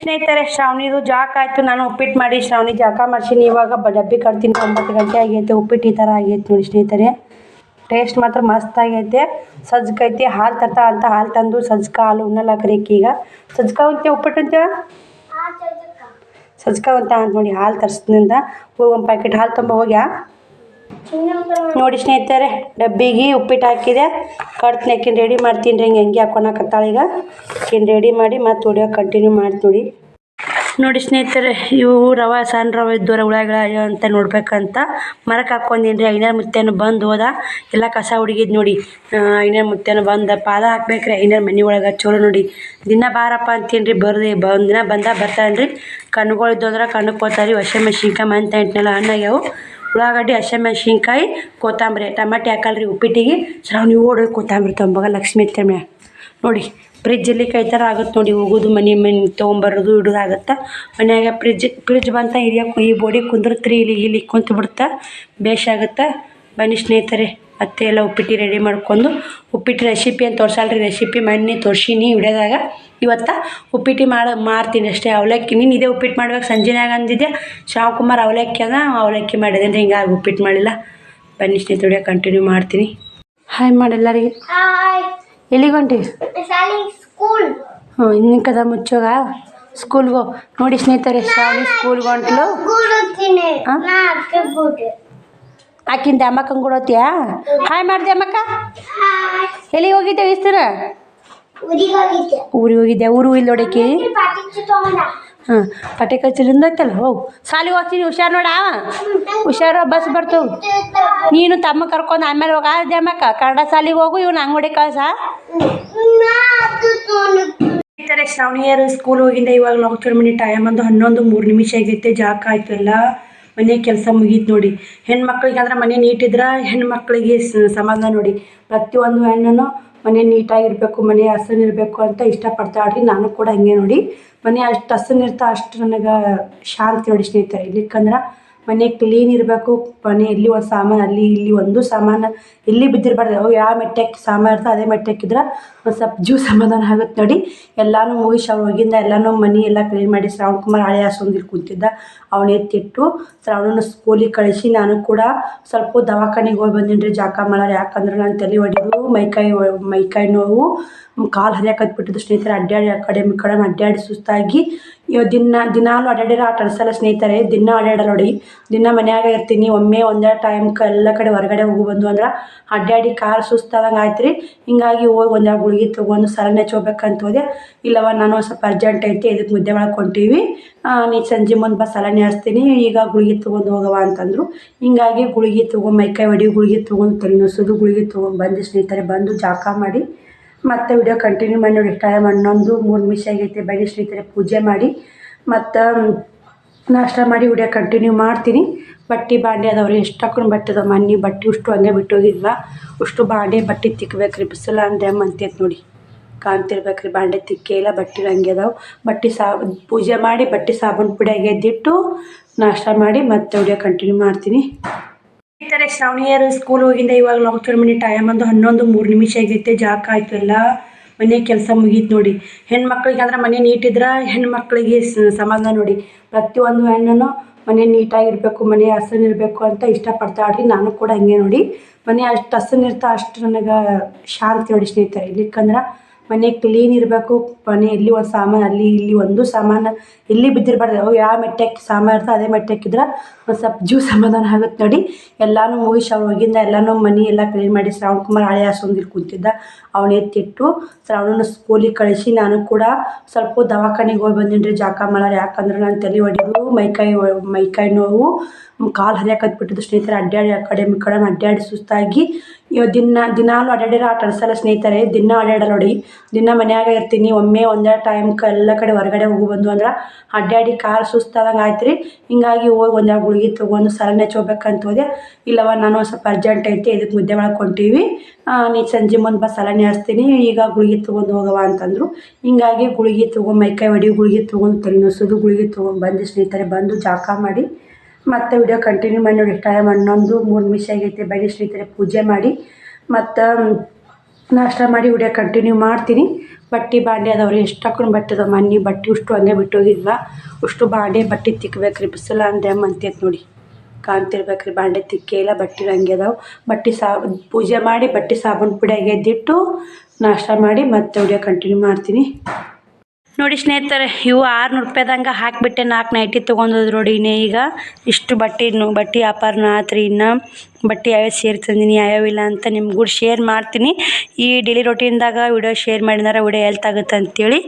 ಸ್ನೇಹಿತರೆ, ಶ್ರಾವಣಿದು ಜಾಕ ಆಯ್ತು. ನಾನು ಉಪ್ಪಿಟ್ಟು ಮಾಡಿ ಶ್ರಾವಣಿ ಜಾಕ ಮಾಡ್ಸೀನಿ. ಇವಾಗ ಡಬ್ಬಿ ಕಟ್ತೀನಿ. ಒಂಬತ್ತು ಗಂಟೆ ಆಗೈತೆ. ಉಪ್ಪಿಟ್ಟು ಈ ಥರ ಆಗೈತೆ ನೋಡಿ ಸ್ನೇಹಿತರೆ. ಟೇಸ್ಟ್ ಮಾತ್ರ ಮಸ್ತ್ ಆಗೈತೆ. ಸಜ್ಕೈತಿ ಹಾಲು ತರ್ತ ಅಂತ ಹಾಲು ತಂದು ಸಜ್ಜಕ ಹಾಲು ಉಣ್ಣಲಾಕ್ರಿ ಈಗ. ಸಜ್ಜಕ ಅಂತೀವಿ ಉಪ್ಪಿಟ್ಟು ಅಂತೀವ ಸಜ್ಜಕ ಅಂತ ಅಂತ ನೋಡಿ ಹಾಲು ತರ್ಸಿದ್ನಿಂದ ಹೋಗಿ ಒಂದು ಪ್ಯಾಕೆಟ್ ಹಾಲು ತುಂಬ ಹೋಗ್ಯಾ? ನೋಡಿ ಸ್ನೇಹಿತರೆ, ಡಬ್ಬಿಗೆ ಉಪ್ಪಿಟ್ಟು ಹಾಕಿದೆ. ಕಡ್ತೀನಿ ಆಕಿನ ರೆಡಿ ಮಾಡ್ತೀನಿ ರೀ. ಹಿಂಗೆ ಹೆಂಗೆ ಹಾಕೊಳಕತ್ತಾಳ ಈಗ. ಆಕಿನ ರೆಡಿ ಮಾಡಿ ಮತ್ತೆ ಹೊಡಿಯೋ ಕಂಟಿನ್ಯೂ ಮಾಡ್ತೀವಿ ನೋಡಿ. ಸ್ನೇಹಿತರೆ, ಇವು ರವೆ, ಸಣ್ಣ ರವೆ ಇದ್ದವ್ರ ಹುಳಗಳ ಅಂತ ನೋಡ್ಬೇಕಂತ. ಮರಕ್ಕೆ ಹಾಕ್ಕೊಂಡೀನಿ ರೀ. ಐನರ್ ಮುತ್ತೇನು ಬಂದು ಹೋದ. ಎಲ್ಲ ಕಸ ಹುಡುಗಿದ್ ನೋಡಿ. ಐನರ್ ಮುತ್ತೇನು ಬಂದ. ಪಾದ ಹಾಕ್ಬೇಕ್ರಿ ಐನರ್ ಮನೆ ಒಳಗೆ ಚಲೋ ನೋಡಿ. ದಿನ ಬಾರಪ್ಪ ಅಂತೀನಿ ರೀ. ಬಂದು ದಿನ ಬಂದ ಬರ್ತಾನೆ ರೀ ಕಣ್ಣುಗಳಿದ್ದು ಅಂದ್ರೆ ಕಣ್ಣಕ್ಕೆ ಹೋಗ್ತಾರೆ ಹೊಸ ಮೆಣಸಿನ್ಕಾಯಿ ಮಂತ ಎಂಟ್ನೆಲ್ಲ ಹಣ್ಣಾಗ್ಯಾವು. ಉಳ್ಳಾಗಡ್ಡಿ, ಹಸಿಮೆಣ್ಸಿನ್ಕಾಯಿ, ಕೊತ್ತಂಬರಿ, ಟಮಾಟಿ ಹಾಕಲ್ರಿ ಉಪ್ಪಿಟ್ಟಿಗೆ. ಶ್ರಾವಣಿ ಓಡಿ ಕೊತ್ತಂಬರಿ ತೊಂಬಾಗ ಲಕ್ಷ್ಮಿ ತಮ್ಮ. ನೋಡಿ ಫ್ರಿಜ್ಜಲ್ಲಿ ಕೈ ಥರ ಆಗುತ್ತೆ ನೋಡಿ, ಹೋಗೋದು, ಮನೆ ಮನೆ ತೊಗೊಂಬರೋದು, ಇಡೋದು ಆಗುತ್ತೆ. ಮನ್ಯಾಗ ಫ್ರಿಜ್ ಫ್ರಿಜ್ ಬಂತ ಹಿರಿಯಕ್ಕೆ ಈ ಬೋಡಿ ಕುಂದ್ರತ್ರಿ, ಇಲ್ಲಿ ಇಲ್ಲಿ ಕುಂತು ಬಿಡುತ್ತೆ ಬೇಷಾಗುತ್ತೆ ಬನ್ನಿ ಸ್ನೇಹಿತರೆ. ಅತ್ತೆ ಎಲ್ಲ ಉಪ್ಪಿಟ್ಟು ರೆಡಿ ಮಾಡ್ಕೊಂಡು ಉಪ್ಪಿಟ್ಟು ರೆಸಿಪಿ ಅಂತ ತೋರ್ಸಲ್ರಿ ರೆಸಿಪಿ ಮೊನ್ನೆ ತೋರ್ಸೀನಿ ವಿಡಿಯೋದಾಗ ಇವತ್ತು ಉಪ್ಪಿಟ್ಟು ಮಾಡಿ ಮಾಡ್ತೀನಿ ಅಷ್ಟೇ ಅವಲಕ್ಕಿ ನೀನು ಇದೇ ಉಪ್ಪಿಟ್ಟು ಮಾಡ್ಬೇಕು ಸಂಜೆನಾಗ ಅಂದಿದ್ದೆ ಶಿವಕುಮಾರ್ ಅವಲಕ್ಕಿ ಅದ ಅವಲಕ್ಕಿ ಮಾಡಿದೆ ಹಿಂಗೆ ಹಿಂಗಾಗಿ ಉಪ್ಪಿಟ್ಟು ಮಾಡಿಲ್ಲ. ಬನ್ನಿ ಸ್ನೇಹಿತರೆ ಕಂಟಿನ್ಯೂ ಮಾಡ್ತೀನಿ. ಹಾಯ್ ಮಾಡಿ ಎಲ್ಲರಿಗೆ. ಹಾಯ್ ಎಲ್ಲಿಗೆ ಹೊಂಟಿ? ಹ್ಞೂ ಇನ್ನು ಕದ ಮುಚ್ಚೋಗ? ಸ್ಕೂಲ್ಗೆ ಹೋಗಿ ನೋಡಿ ಸ್ನೇಹಿತರೆ ಶಾಲೆ ಸ್ಕೂಲ್ಗೆ ಹೊಂಟ್ಲು. ಗುಡ್. ಹೋಗ್ತೀನಿ ಆ? ನಾ ಅಕ್ಕೆ ಗುಡ್ ಕೊಡೋತಿಯಾ? ಹಾಯ್ ಮಾಡಿ ದ್ಯಾಮಕ್ಕ ಹಾಯ್ ಎಲ್ಲಿಗೆ ಹೋಗಿದ್ದೆ ಇಸ್ತರ ಊರಿಗೆ ಹೋಗಿದ್ದೆ. ಊರು ಇಲ್ಲಿ ನೋಡಕ್ಕೆ ಹಾ ತಗೊಂಡ. ಹಾಂ ಪಟೆ ಕಚರಿಂದ ಐತಲ್ಲ ಹೋಗು ಸಾಲಿಗೆ ಹೋಗ್ತೀನಿ ಹುಷಾರು ನೋಡ. ಹುಷಾರು ಬಸ್ ಬರ್ತವು ನೀನು ತಮ್ಮ ಕರ್ಕೊಂಡು ಆಮೇಲೆ ಹೋಗ. ಅಮ್ಮಕ್ಕ ಕನ್ನಡ ಸಾಲಿಗೆ ಹೋಗು ಇವ್ನು ಅಂಗಡಿ ಕಳ್ಸ. ಶ್ರಾವಣಿಯರು ಸ್ಕೂಲ್ ಹೋಗಿಂದ ಇವಾಗ ಹೋಗ್ತಿರೋ ಮಿನಿಟ್ ಟೈಮ್ ಒಂದು ಹನ್ನೊಂದು ಮೂರು ನಿಮಿಷ ಆಗೈತೆ ಜಾಕ ಆಯ್ತು ಎಲ್ಲ ಮನೆ ಕೆಲಸ ಮುಗೀತು ನೋಡಿ. ಹೆಣ್ಮಕ್ಳಿಗೆ ಅಂದ್ರೆ ಮನೆ ನೀಟಿದ್ರೆ ಹೆಣ್ಮಕ್ಳಿಗೆ ಸಮಾಧಾನ ನೋಡಿ. ಪ್ರತಿಯೊಂದು ಹೆಣ್ಣು ಮನೆ ನೀಟಾಗಿರಬೇಕು, ಮನೆ ಹಸನಿರಬೇಕು ಅಂತ ಇಷ್ಟಪಡ್ತಾಳ್ರಿ. ನಾನು ಕೂಡ ಹಂಗೆ ನೋಡಿ. ಮನೆ ಅಷ್ಟು ಹಸನಿರ್ತಾ ಅಷ್ಟು ನನಗೆ ಶಾಂತಿ ನೋಡಿ ಸ್ನೇಹಿತರೆ. ಇಲ್ಲಿಕ್ಕಂದ್ರೆ ಮನೆ ಕ್ಲೀನ್ ಇರಬೇಕು, ಮನೆ ಇಲ್ಲಿ ಒಂದು ಸಾಮಾನು, ಅಲ್ಲಿ ಇಲ್ಲಿ ಒಂದು ಸಾಮಾನು, ಇಲ್ಲಿ ಬಿದ್ದಿರಬಾರ್ದು. ಅವು ಯಾವ ಮೆಟ್ಟಕ್ಕೆ ಸಾಮಾನು ಇರ್ತೋ ಅದೇ ಮೆಟ್ಟಕ್ಕಿದ್ರೆ ಒಂದು ಸ್ವಲ್ಪ ಜೀವ ಸಮಾಧಾನ ಆಗುತ್ತೆ ನೋಡಿ. ಎಲ್ಲಾನು ಮುಗಿಸಿ ಅವ್ರು ಹೋಗಿಂದ ಎಲ್ಲನೂ ಮನೆ ಎಲ್ಲ ಕ್ಲೀನ್ ಮಾಡಿ ಶ್ರಾವಣ ಕುಮಾರ್ ಹಳೆ ಹಾಸೊಂದಿಲ್ಲಿ ಕುಂತಿದ್ದ. ಅವನ ಎತ್ತಿಟ್ಟು ಶ್ರಾವಣನ ಸ್ಕೂಲಿಗೆ ಕಳಿಸಿ ನಾನು ಕೂಡ ಸ್ವಲ್ಪ ದವಾಖಾನೆಗೆ ಹೋಗಿ ಬಂದೀನಿ ರೀ ಜಾಕ ಮಾಡೋರು ಯಾಕಂದ್ರೆ ನಾನು ತಲೆ ಹೊಡೆದು ಮೈಕೈ ಮೈಕೈ ನೋವು, ಕಾಲು ಹರಿಯಾಕತ್ಬಿಟ್ಟಿದ್ದು ಸ್ನೇಹಿತರೆ ಅಡ್ಡಾಡಿ ಆ ಕಡೆ ಕಡೆ ಅಡ್ಡಾಡಿ ಸುಸ್ತಾಗಿ ಇವ ದಿನ, ದಿನಾಲು ಅಡ್ಡಾಡಿರ ಆಟ ಅನ್ಸಲ್ಲ ಸ್ನೇಹಿತರೆ, ದಿನ ಅಡ್ಡಾಡ ನೋಡಿ. ದಿನ ಮನ್ಯಾಗ ಇರ್ತೀನಿ, ಒಮ್ಮೆ ಒಂದೇ ಟೈಮ್ಗೆ ಎಲ್ಲ ಕಡೆ ಹೊರಗಡೆ ಹೋಗಿ ಬಂದು ಅಂದ್ರೆ ಅಡ್ಡಾಡಿ ಕಾಲು ಸುಸ್ತಾದಂಗೆ ಆಯ್ತು ರೀ ಹಿಂಗಾಗಿ ಹೋಗಿ ಒಂದೇ ಗುಳಿಗೆ ತೊಗೊಂಡು ಸಲನೆ ಹಚ್ಕೋಬೇಕಂತ ಹೋದೆ. ಇಲ್ಲವ ನಾನು ಸ್ವಲ್ಪ ಅರ್ಜೆಂಟ್ ಐತಿ ಇದಕ್ಕೆ ಮುದ್ದೆ ಒಳಗೆ ಹೊಂಟೀವಿ. ನೀ ಸಂಜೆ ಮುಂದೆ ಬಸ್ ಸಲನೆ ಹಚ್ತೀನಿ, ಈಗ ಗುಳಿಗೆ ತೊಗೊಂಡು ಹೋಗವ ಅಂತಂದರು. ಹಿಂಗಾಗಿ ಗುಳಿಗೆ ತೊಗೊಂಡು ಮೈಕೈ ಹೊಡಿ ಗುಳಿಗೆ ತೊಗೊಂಡು ತಲೆನೋಸೋದು ಗುಳಿಗೆ ತೊಗೊಂಡು ಬಂದು ಸ್ನೇಹಿತರೆ, ಬಂದು ಜಾಕ ಮಾಡಿ ಮತ್ತೆ ವಿಡಿಯೋ ಕಂಟಿನ್ಯೂ ಮಾಡಿ ನೋಡಿ ಟೈಮ್ ಹನ್ನೊಂದು, ಮೂರು ನಿಮಿಷ ಆಗೈತೆ ಬೆಳಿ ಸ್ನೇಹಿತರೆ, ಪೂಜೆ ಮಾಡಿ. ಮತ್ತು ನಾಷ್ಟ ಮಾಡಿ ವಿಡಿಯೋ ಕಂಟಿನ್ಯೂ ಮಾಡ್ತೀನಿ. ಬಟ್ಟೆ ಬಾಂಡೆ ಅದಾವ್ರಿ ಎಷ್ಟು ಹಾಕೊಂಡು ಬಟ್ಟೆ ಅದಾವ. ಮನೆ ಬಟ್ಟೆ ಉಷ್ಟು ಹಂಗೆ ಬಿಟ್ಟು ಹೋಗಿದ್ವ ಉಷ್ಟು ಬಾಂಡೆ ಬಟ್ಟೆ ತಿಕ್ಬೇಕು ಬಿಸಿಲ ಬಿಸಿಲು ಅಂದ್ರೆ ಅಂತೈತೆ ನೋಡಿ. ಕಾಣ್ತಿರ್ಬೇಕ್ರಿ, ಬಾಂಡೆ ತಿಕ್ಕೇ ಇಲ್ಲ, ಬಟ್ಟೆ ಹಂಗೆ ಅದಾವೆ. ಬಟ್ಟೆ ಸಾ, ಪೂಜೆ ಮಾಡಿ ಬಟ್ಟೆ ಸಾಬೂನು ಪುಡಿಯಾಗೆ ಎದ್ದಿಟ್ಟು ನಾಷ್ಟ ಮಾಡಿ ಮತ್ತೆ ವಿಡಿಯೋ ಕಂಟಿನ್ಯೂ ಮಾಡ್ತೀನಿ. ಸ್ನೇಹಿತರೆ, ಶ್ರಾವಣಿಯರು ಸ್ಕೂಲ್ ಹೋಗಿಂದ ಇವಾಗ ಹೋಗ್ತಿರೋ ಮನೆ ಟೈಮ್ ಒಂದು ಹನ್ನೊಂದು ಮೂರು ನಿಮಿಷ ಆಗೈತೆ ಜಾಕ ಆಯ್ತು ಎಲ್ಲ. ಮನೆ ಕೆಲಸ ಮುಗೀತು ನೋಡಿ. ಹೆಣ್ಮಕ್ಳಿಗೆ ಅಂದ್ರೆ ಮನೆ ನೀಟಿದ್ರೆ ಹೆಣ್ಮಕ್ಳಿಗೆ ಸಮಾಧಾನ ನೋಡಿ. ಪ್ರತಿಯೊಂದು ಹೆಣ್ಣು ಮನೆ ನೀಟಾಗಿರಬೇಕು ಮನೆ ಹಸನಿರಬೇಕು ಅಂತ ಇಷ್ಟಪಡ್ತಾಳ್ರಿ ನಾನು ಕೂಡ ಹಂಗೆ ನೋಡಿ. ಮನೆ ಅಷ್ಟು ಹಸನಿರ್ತಾ ಅಷ್ಟು ನನಗೆ ಶಾಂತಿ ನೋಡಿ ಸ್ನೇಹಿತರೆ. ಇಲ್ಲಿಕ್ಕಂದ್ರೆ ಮನೆ ಕ್ಲೀನ್ ಇರಬೇಕು, ಮನೆ ಇಲ್ಲಿ ಒಂದು ಸಾಮಾನು, ಅಲ್ಲಿ ಇಲ್ಲಿ ಒಂದು ಸಾಮಾನು ಎಲ್ಲಿ ಬಿದ್ದಿರಬಾರ್ದು. ಯಾವ ಮೆಟ್ಟಕ್ಕೆ ಸಾಮಾನು ಇರ್ತೋ ಅದೇ ಮೆಟ್ಟಕ್ಕಿದ್ರೆ ಒಂದು ಸ್ವಲ್ಪ ಜೀವ ಸಮಾಧಾನ ಆಗುತ್ತೆ ನೋಡಿ. ಎಲ್ಲನೂ ಮುಗಿಸಿ ಹೋಗಿಂದ ಎಲ್ಲನೂ ಮನೆ ಎಲ್ಲ ಕ್ಲೀನ್ ಮಾಡಿ ಶ್ರಾವಣ ಕುಮಾರ್ ಹಳೆ ಹಾಸೊಂದಿಲ್ಲಿ ಕೂತಿದ್ದ. ಅವನ ಎತ್ತಿಟ್ಟು ಶ್ರಾವಣನ ಸ್ಕೂಲಿಗೆ ಕಳಿಸಿ ನಾನು ಕೂಡ ಸ್ವಲ್ಪ ದವಾಖಾನೆಗೆ ಹೋಗಿ ಬಂದೀನಿ ರೀ ಜಾಕ ಮಾಡಾರ ಯಾಕಂದ್ರೆ ನಾನು ತಲೆ ಹೊಡೆದು ಮೈಕೈ ಮೈಕೈ ನೋವು, ಕಾಲು ಹರಿಯಾಕತ್ಬಿಟ್ಟಿದ್ದು ಸ್ನೇಹಿತರೆ ಅಡ್ಡಾಡಿ ಆ ಕಡೆ ಕಡೆ ಅಡ್ಡಾಡಿ ಸುಸ್ತಾಗಿ ಇವ ದಿನ, ದಿನಾಲು ಅಡ್ಡಾಡಿರ ಆಟ ಅನ್ಸಲ್ಲ ಸ್ನೇಹಿತರೆ, ದಿನ ಅಡ್ಡಾಡ ನೋಡಿ. ದಿನ ಮನ್ಯಾಗ ಇರ್ತೀನಿ, ಒಮ್ಮೆ ಒಂದೇ ಟೈಮ್ಗೆ ಎಲ್ಲ ಕಡೆ ಹೊರಗಡೆ ಹೋಗಿ ಬಂದು ಅಂದ್ರೆ ಅಡ್ಡಾಡಿ ಕಾಲು ಸುಸ್ತಾದಂಗೆ ಆಯ್ತು ರೀ ಹಿಂಗಾಗಿ ಹೋಗಿ ಒಂದೇ ಗುಳಿಗೆ ತೊಗೊಂಡು ಸಲನೆ ಹಚ್ಕೋಬೇಕಂತ ಹೋದೆ. ಇಲ್ಲವ ನಾನು ಸ್ವಲ್ಪ ಅರ್ಜೆಂಟ್ ಐತಿ ಇದಕ್ಕೆ ಮುದ್ದೆ ಮಾಡಕ್ಕೆ ನೀ ಸಂಜೆ ಮುಂದೆ ಬಸ್ ಸಲನೆ ಹಚ್ತೀನಿ, ಈಗ ಗುಳಿಗೆ ತೊಗೊಂಡು ಹೋಗವ ಅಂತಂದರು. ಹಿಂಗಾಗಿ ಗುಳಿಗೆ ತೊಗೊಂಡು ಮೈಕೈ ಹೊಡಿ ಗುಳಿಗೆ ತೊಗೊಂಡು ತಲೆನೋಸೋದು ಗುಳಿಗೆ ತೊಗೊಂಡು ಬಂದು ಸ್ನೇಹಿತರೆ, ಬಂದು ಜಾಕ ಮಾಡಿ ಮತ್ತೆ ವಿಡಿಯೋ ಕಂಟಿನ್ಯೂ ಮಾಡಿ ನೋಡಿ ಟೈಮ್ ಹನ್ನೊಂದು, ಮೂರು ನಿಮಿಷ ಆಗೈತೆ. ಬೆಳಿ ಸ್ನೇಹಿತರೆ, ಪೂಜೆ ಮಾಡಿ. ಮತ್ತು ನಾಷ್ಟ ಮಾಡಿ ವಿಡಿಯೋ ಕಂಟಿನ್ಯೂ ಮಾಡ್ತೀನಿ. ಬಟ್ಟೆ ಬಾಂಡೆ ಅದಾವ್ರಿ. ಎಷ್ಟು ಹಾಕೊಂಡು ಬಟ್ಟೆ ಅದಾವ ಮನೆ ಬಟ್ಟೆ ಅಷ್ಟು ಹಂಗೆ ಬಿಟ್ಟು ಉಷ್ಟು ಬಾಂಡೆ, ಬಟ್ಟೆ ತಿಕ್ಕಬೇಕ್ರಿ ಬಿಸಿಲ ಅಂದೆ ಅಂತೈತೆ ನೋಡಿ. ಕಾಣ್ತಿರ್ಬೇಕ್ರಿ. ಬಾಂಡೆ ತಿಕ್ಕೇ ಇಲ್ಲ, ಬಟ್ಟೆ ಹಂಗೆ ಅದಾವೆ. ಬಟ್ಟೆ ಸಾ, ಪೂಜೆ ಮಾಡಿ ಬಟ್ಟೆ ಸಾಬೂನು ಪುಡಿಯಾಗ ಎದ್ದಿಟ್ಟು ನಾಷ್ಟ ಮಾಡಿ ಮತ್ತೆ ವಿಡಿಯೋ ಕಂಟಿನ್ಯೂ ಮಾಡ್ತೀನಿ. ನೋಡಿ ಸ್ನೇಹಿತರೆ, ಇವು ಆರುನೂರು ರೂಪಾಯ್ದಂಗೆ ಹಾಕಿಬಿಟ್ಟೆ ನಾಲ್ಕು ನೈಟಿ ತೊಗೊಂಡೋದ್ರು ನೋಡಿ ಇನ್ನೇ ಈಗ. ಇಷ್ಟು ಬಟ್ಟೆ ಬಟ್ಟೆ ವ್ಯಾಪಾರನ ಆತ್ರಿ ಇನ್ನು. ಬಟ್ಟೆ ಯಾವ್ಯಾವ ಸೇರಿ ತಂದೀನಿ ಯಾವ್ಯಾವಿಲ್ಲ ಅಂತ ನಿಮ್ಗೂ ಶೇರ್ ಮಾಡ್ತೀನಿ. ಈ ಡೈಲಿ ರೊಟೀನ್ದಾಗ ವಿಡಿಯೋ ಶೇರ್ ಮಾಡಿದಾರೆ ವಿಡಿಯೋ ಎಲ್ತ್ ಆಗುತ್ತೆ ಅಂತೇಳಿ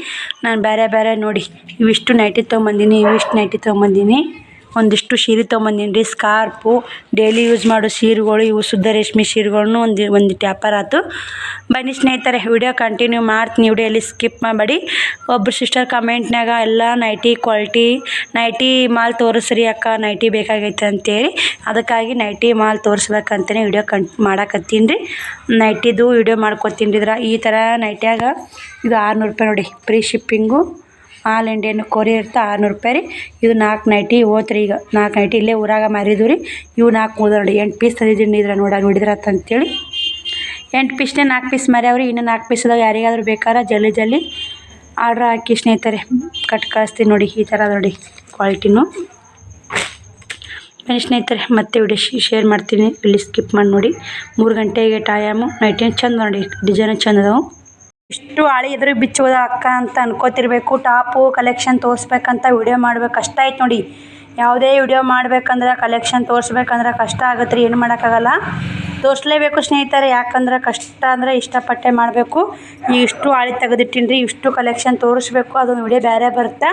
ನಾನು ಬೇರೆ ಬೇರೆ ನೋಡಿ, ಇವಿಷ್ಟು ನೈಟಿ ತೊಗೊಂಬಂದೀನಿ, ಇವಿಷ್ಟು ನೈಟಿ ತೊಗೊಂಬಂದೀನಿ. ಒಂದಿಷ್ಟು ಸೀರೆ ತೊಗೊಂಬಂದೀನಿ ರೀ. ಸ್ಕಾರ್ಪು, ಡೈಲಿ ಯೂಸ್ ಮಾಡೋ ಸೀರೆಗಳು, ಇವು ಶುದ್ಧ ರೇಷ್ಮೆ ಸೀರೆಗಳ್ನು ಒಂದು ಒಂದಿಟ್ಟು ವ್ಯಾಪಾರ ಆಯ್ತು ಬನ್ನಿ ಸ್ನೇಹಿತರೆ, ವಿಡಿಯೋ ಕಂಟಿನ್ಯೂ ಮಾಡ್ತೀನಿ. ವಿಡಿಯೋಲಿ ಸ್ಕಿಪ್ ಮಾಡಬೇಡಿ. ಒಬ್ಬರು ಸಿಸ್ಟರ್ ಕಮೆಂಟ್ನಾಗ ಎಲ್ಲ ನೈಟಿ ಕ್ವಾಲಿಟಿ, ನೈಟಿ ಮಾಲ್ ತೋರಿಸ್ರಿ ಅಕ್ಕ, ನೈಟಿ ಬೇಕಾಗೈತೆ ಅಂತೇಳಿ. ಅದಕ್ಕಾಗಿ ನೈಟಿ ಮಾಲ್ ತೋರಿಸ್ಬೇಕಂತಲೇ ವಿಡಿಯೋ ಕಂ, ಮಾಡಾಕತ್ತೀನಿ ರೀ. ನೈಟಿದು ವಿಡಿಯೋ ಮಾಡ್ಕೊತೀನಿ ಇದ್ರ ಈ ಥರ ನೈಟಿಯಾಗ ಇದು ಆರುನೂರು ರೂಪಾಯಿ ನೋಡಿ, free shipping. All Indian courier ಇರ್ತಾ ಆರುನೂರು ರೂಪಾಯಿ ರೀ. ಇದು ನಾಲ್ಕು ನೈಟಿ, ಹೋತ್ರಿ ಈಗ ನಾಲ್ಕು ನೈಟಿ ಇಲ್ಲೇ ಊರಾಗ ಮಾರಿದ್ವು ರೀ. ಇವು ನಾಲ್ಕು ಮೂರು ನೋಡಿ. ಎಂಟು ಪೀಸ್ ತಂದಿದ್ದೀನಿ ಇದ್ರ ನೋಡ, ನೋಡಿದ್ರ ಅಂತೇಳಿ. ಎಂಟು ಪೀಸ್ನೇ ನಾಲ್ಕು ಪೀಸ್ ಮಾರ್ಯಾವ್ರಿ. ಇನ್ನೂ ನಾಲ್ಕು ಪೀಸ್ದಾಗ ಯಾರಿಗಾದ್ರೂ ಬೇಕಾರ ಜಲ್ದಿ ಜಲ್ದಿ ಆರ್ಡ್ರ್ ಹಾಕಿ ಸ್ನೇಹಿತರೆ, ಕಟ್ ಕಳಿಸ್ತೀನಿ ನೋಡಿ ಈ ಥರ ನೋಡಿ ಕ್ವಾಲಿಟಿನೂ. ಬನ್ನಿ ಸ್ನೇಹಿತರೆ, ಮತ್ತೆ ವಿಡಿಯೋ ಶೇರ್ ಮಾಡ್ತೀನಿ. ಇಲ್ಲಿ ಸ್ಕಿಪ್ ಮಾಡಿ ನೋಡಿ. ಮೂರು ಗಂಟೆಗೆ ಟೈಮು. ನೈಟೇನು ಚಂದ ನೋಡಿ, ಡಿಸೈನು ಚಂದ ಇಷ್ಟು ಹಳೆ ಎದುರು ಬಿಚ್ಚೋದ ಅಕ್ಕ ಅಂತ ಅನ್ಕೋತಿರ್ಬೇಕು. ಟಾಪು ಕಲೆಕ್ಷನ್ ತೋರಿಸ್ಬೇಕಂತ ವಿಡಿಯೋ ಮಾಡ್ಬೇಕು ಕಷ್ಟ ಆಯ್ತು ನೋಡಿ. ಯಾವುದೇ ವಿಡಿಯೋ ಮಾಡ್ಬೇಕಂದ್ರೆ ಕಲೆಕ್ಷನ್ ತೋರಿಸ್ಬೇಕಂದ್ರೆ ಕಷ್ಟ ಆಗುತ್ತೆ ರೀ ಏನು ಮಾಡೋಕ್ಕಾಗಲ್ಲ. ತೋರಿಸ್ಲೇಬೇಕು ಸ್ನೇಹಿತರೆ, ಯಾಕಂದ್ರೆ ಕಷ್ಟ ಅಂದರೆ ಇಷ್ಟಪಟ್ಟೆ ಮಾಡಬೇಕು. ಇಷ್ಟು ಆಳಿ ತೆಗೆದಿಟ್ಟಿನಿ ರೀ ಇಷ್ಟು ಕಲೆಕ್ಷನ್ ತೋರಿಸ್ಬೇಕು ಅದೊಂದು ವಿಡಿಯೋ ಬೇರೆ ಬರುತ್ತೆ.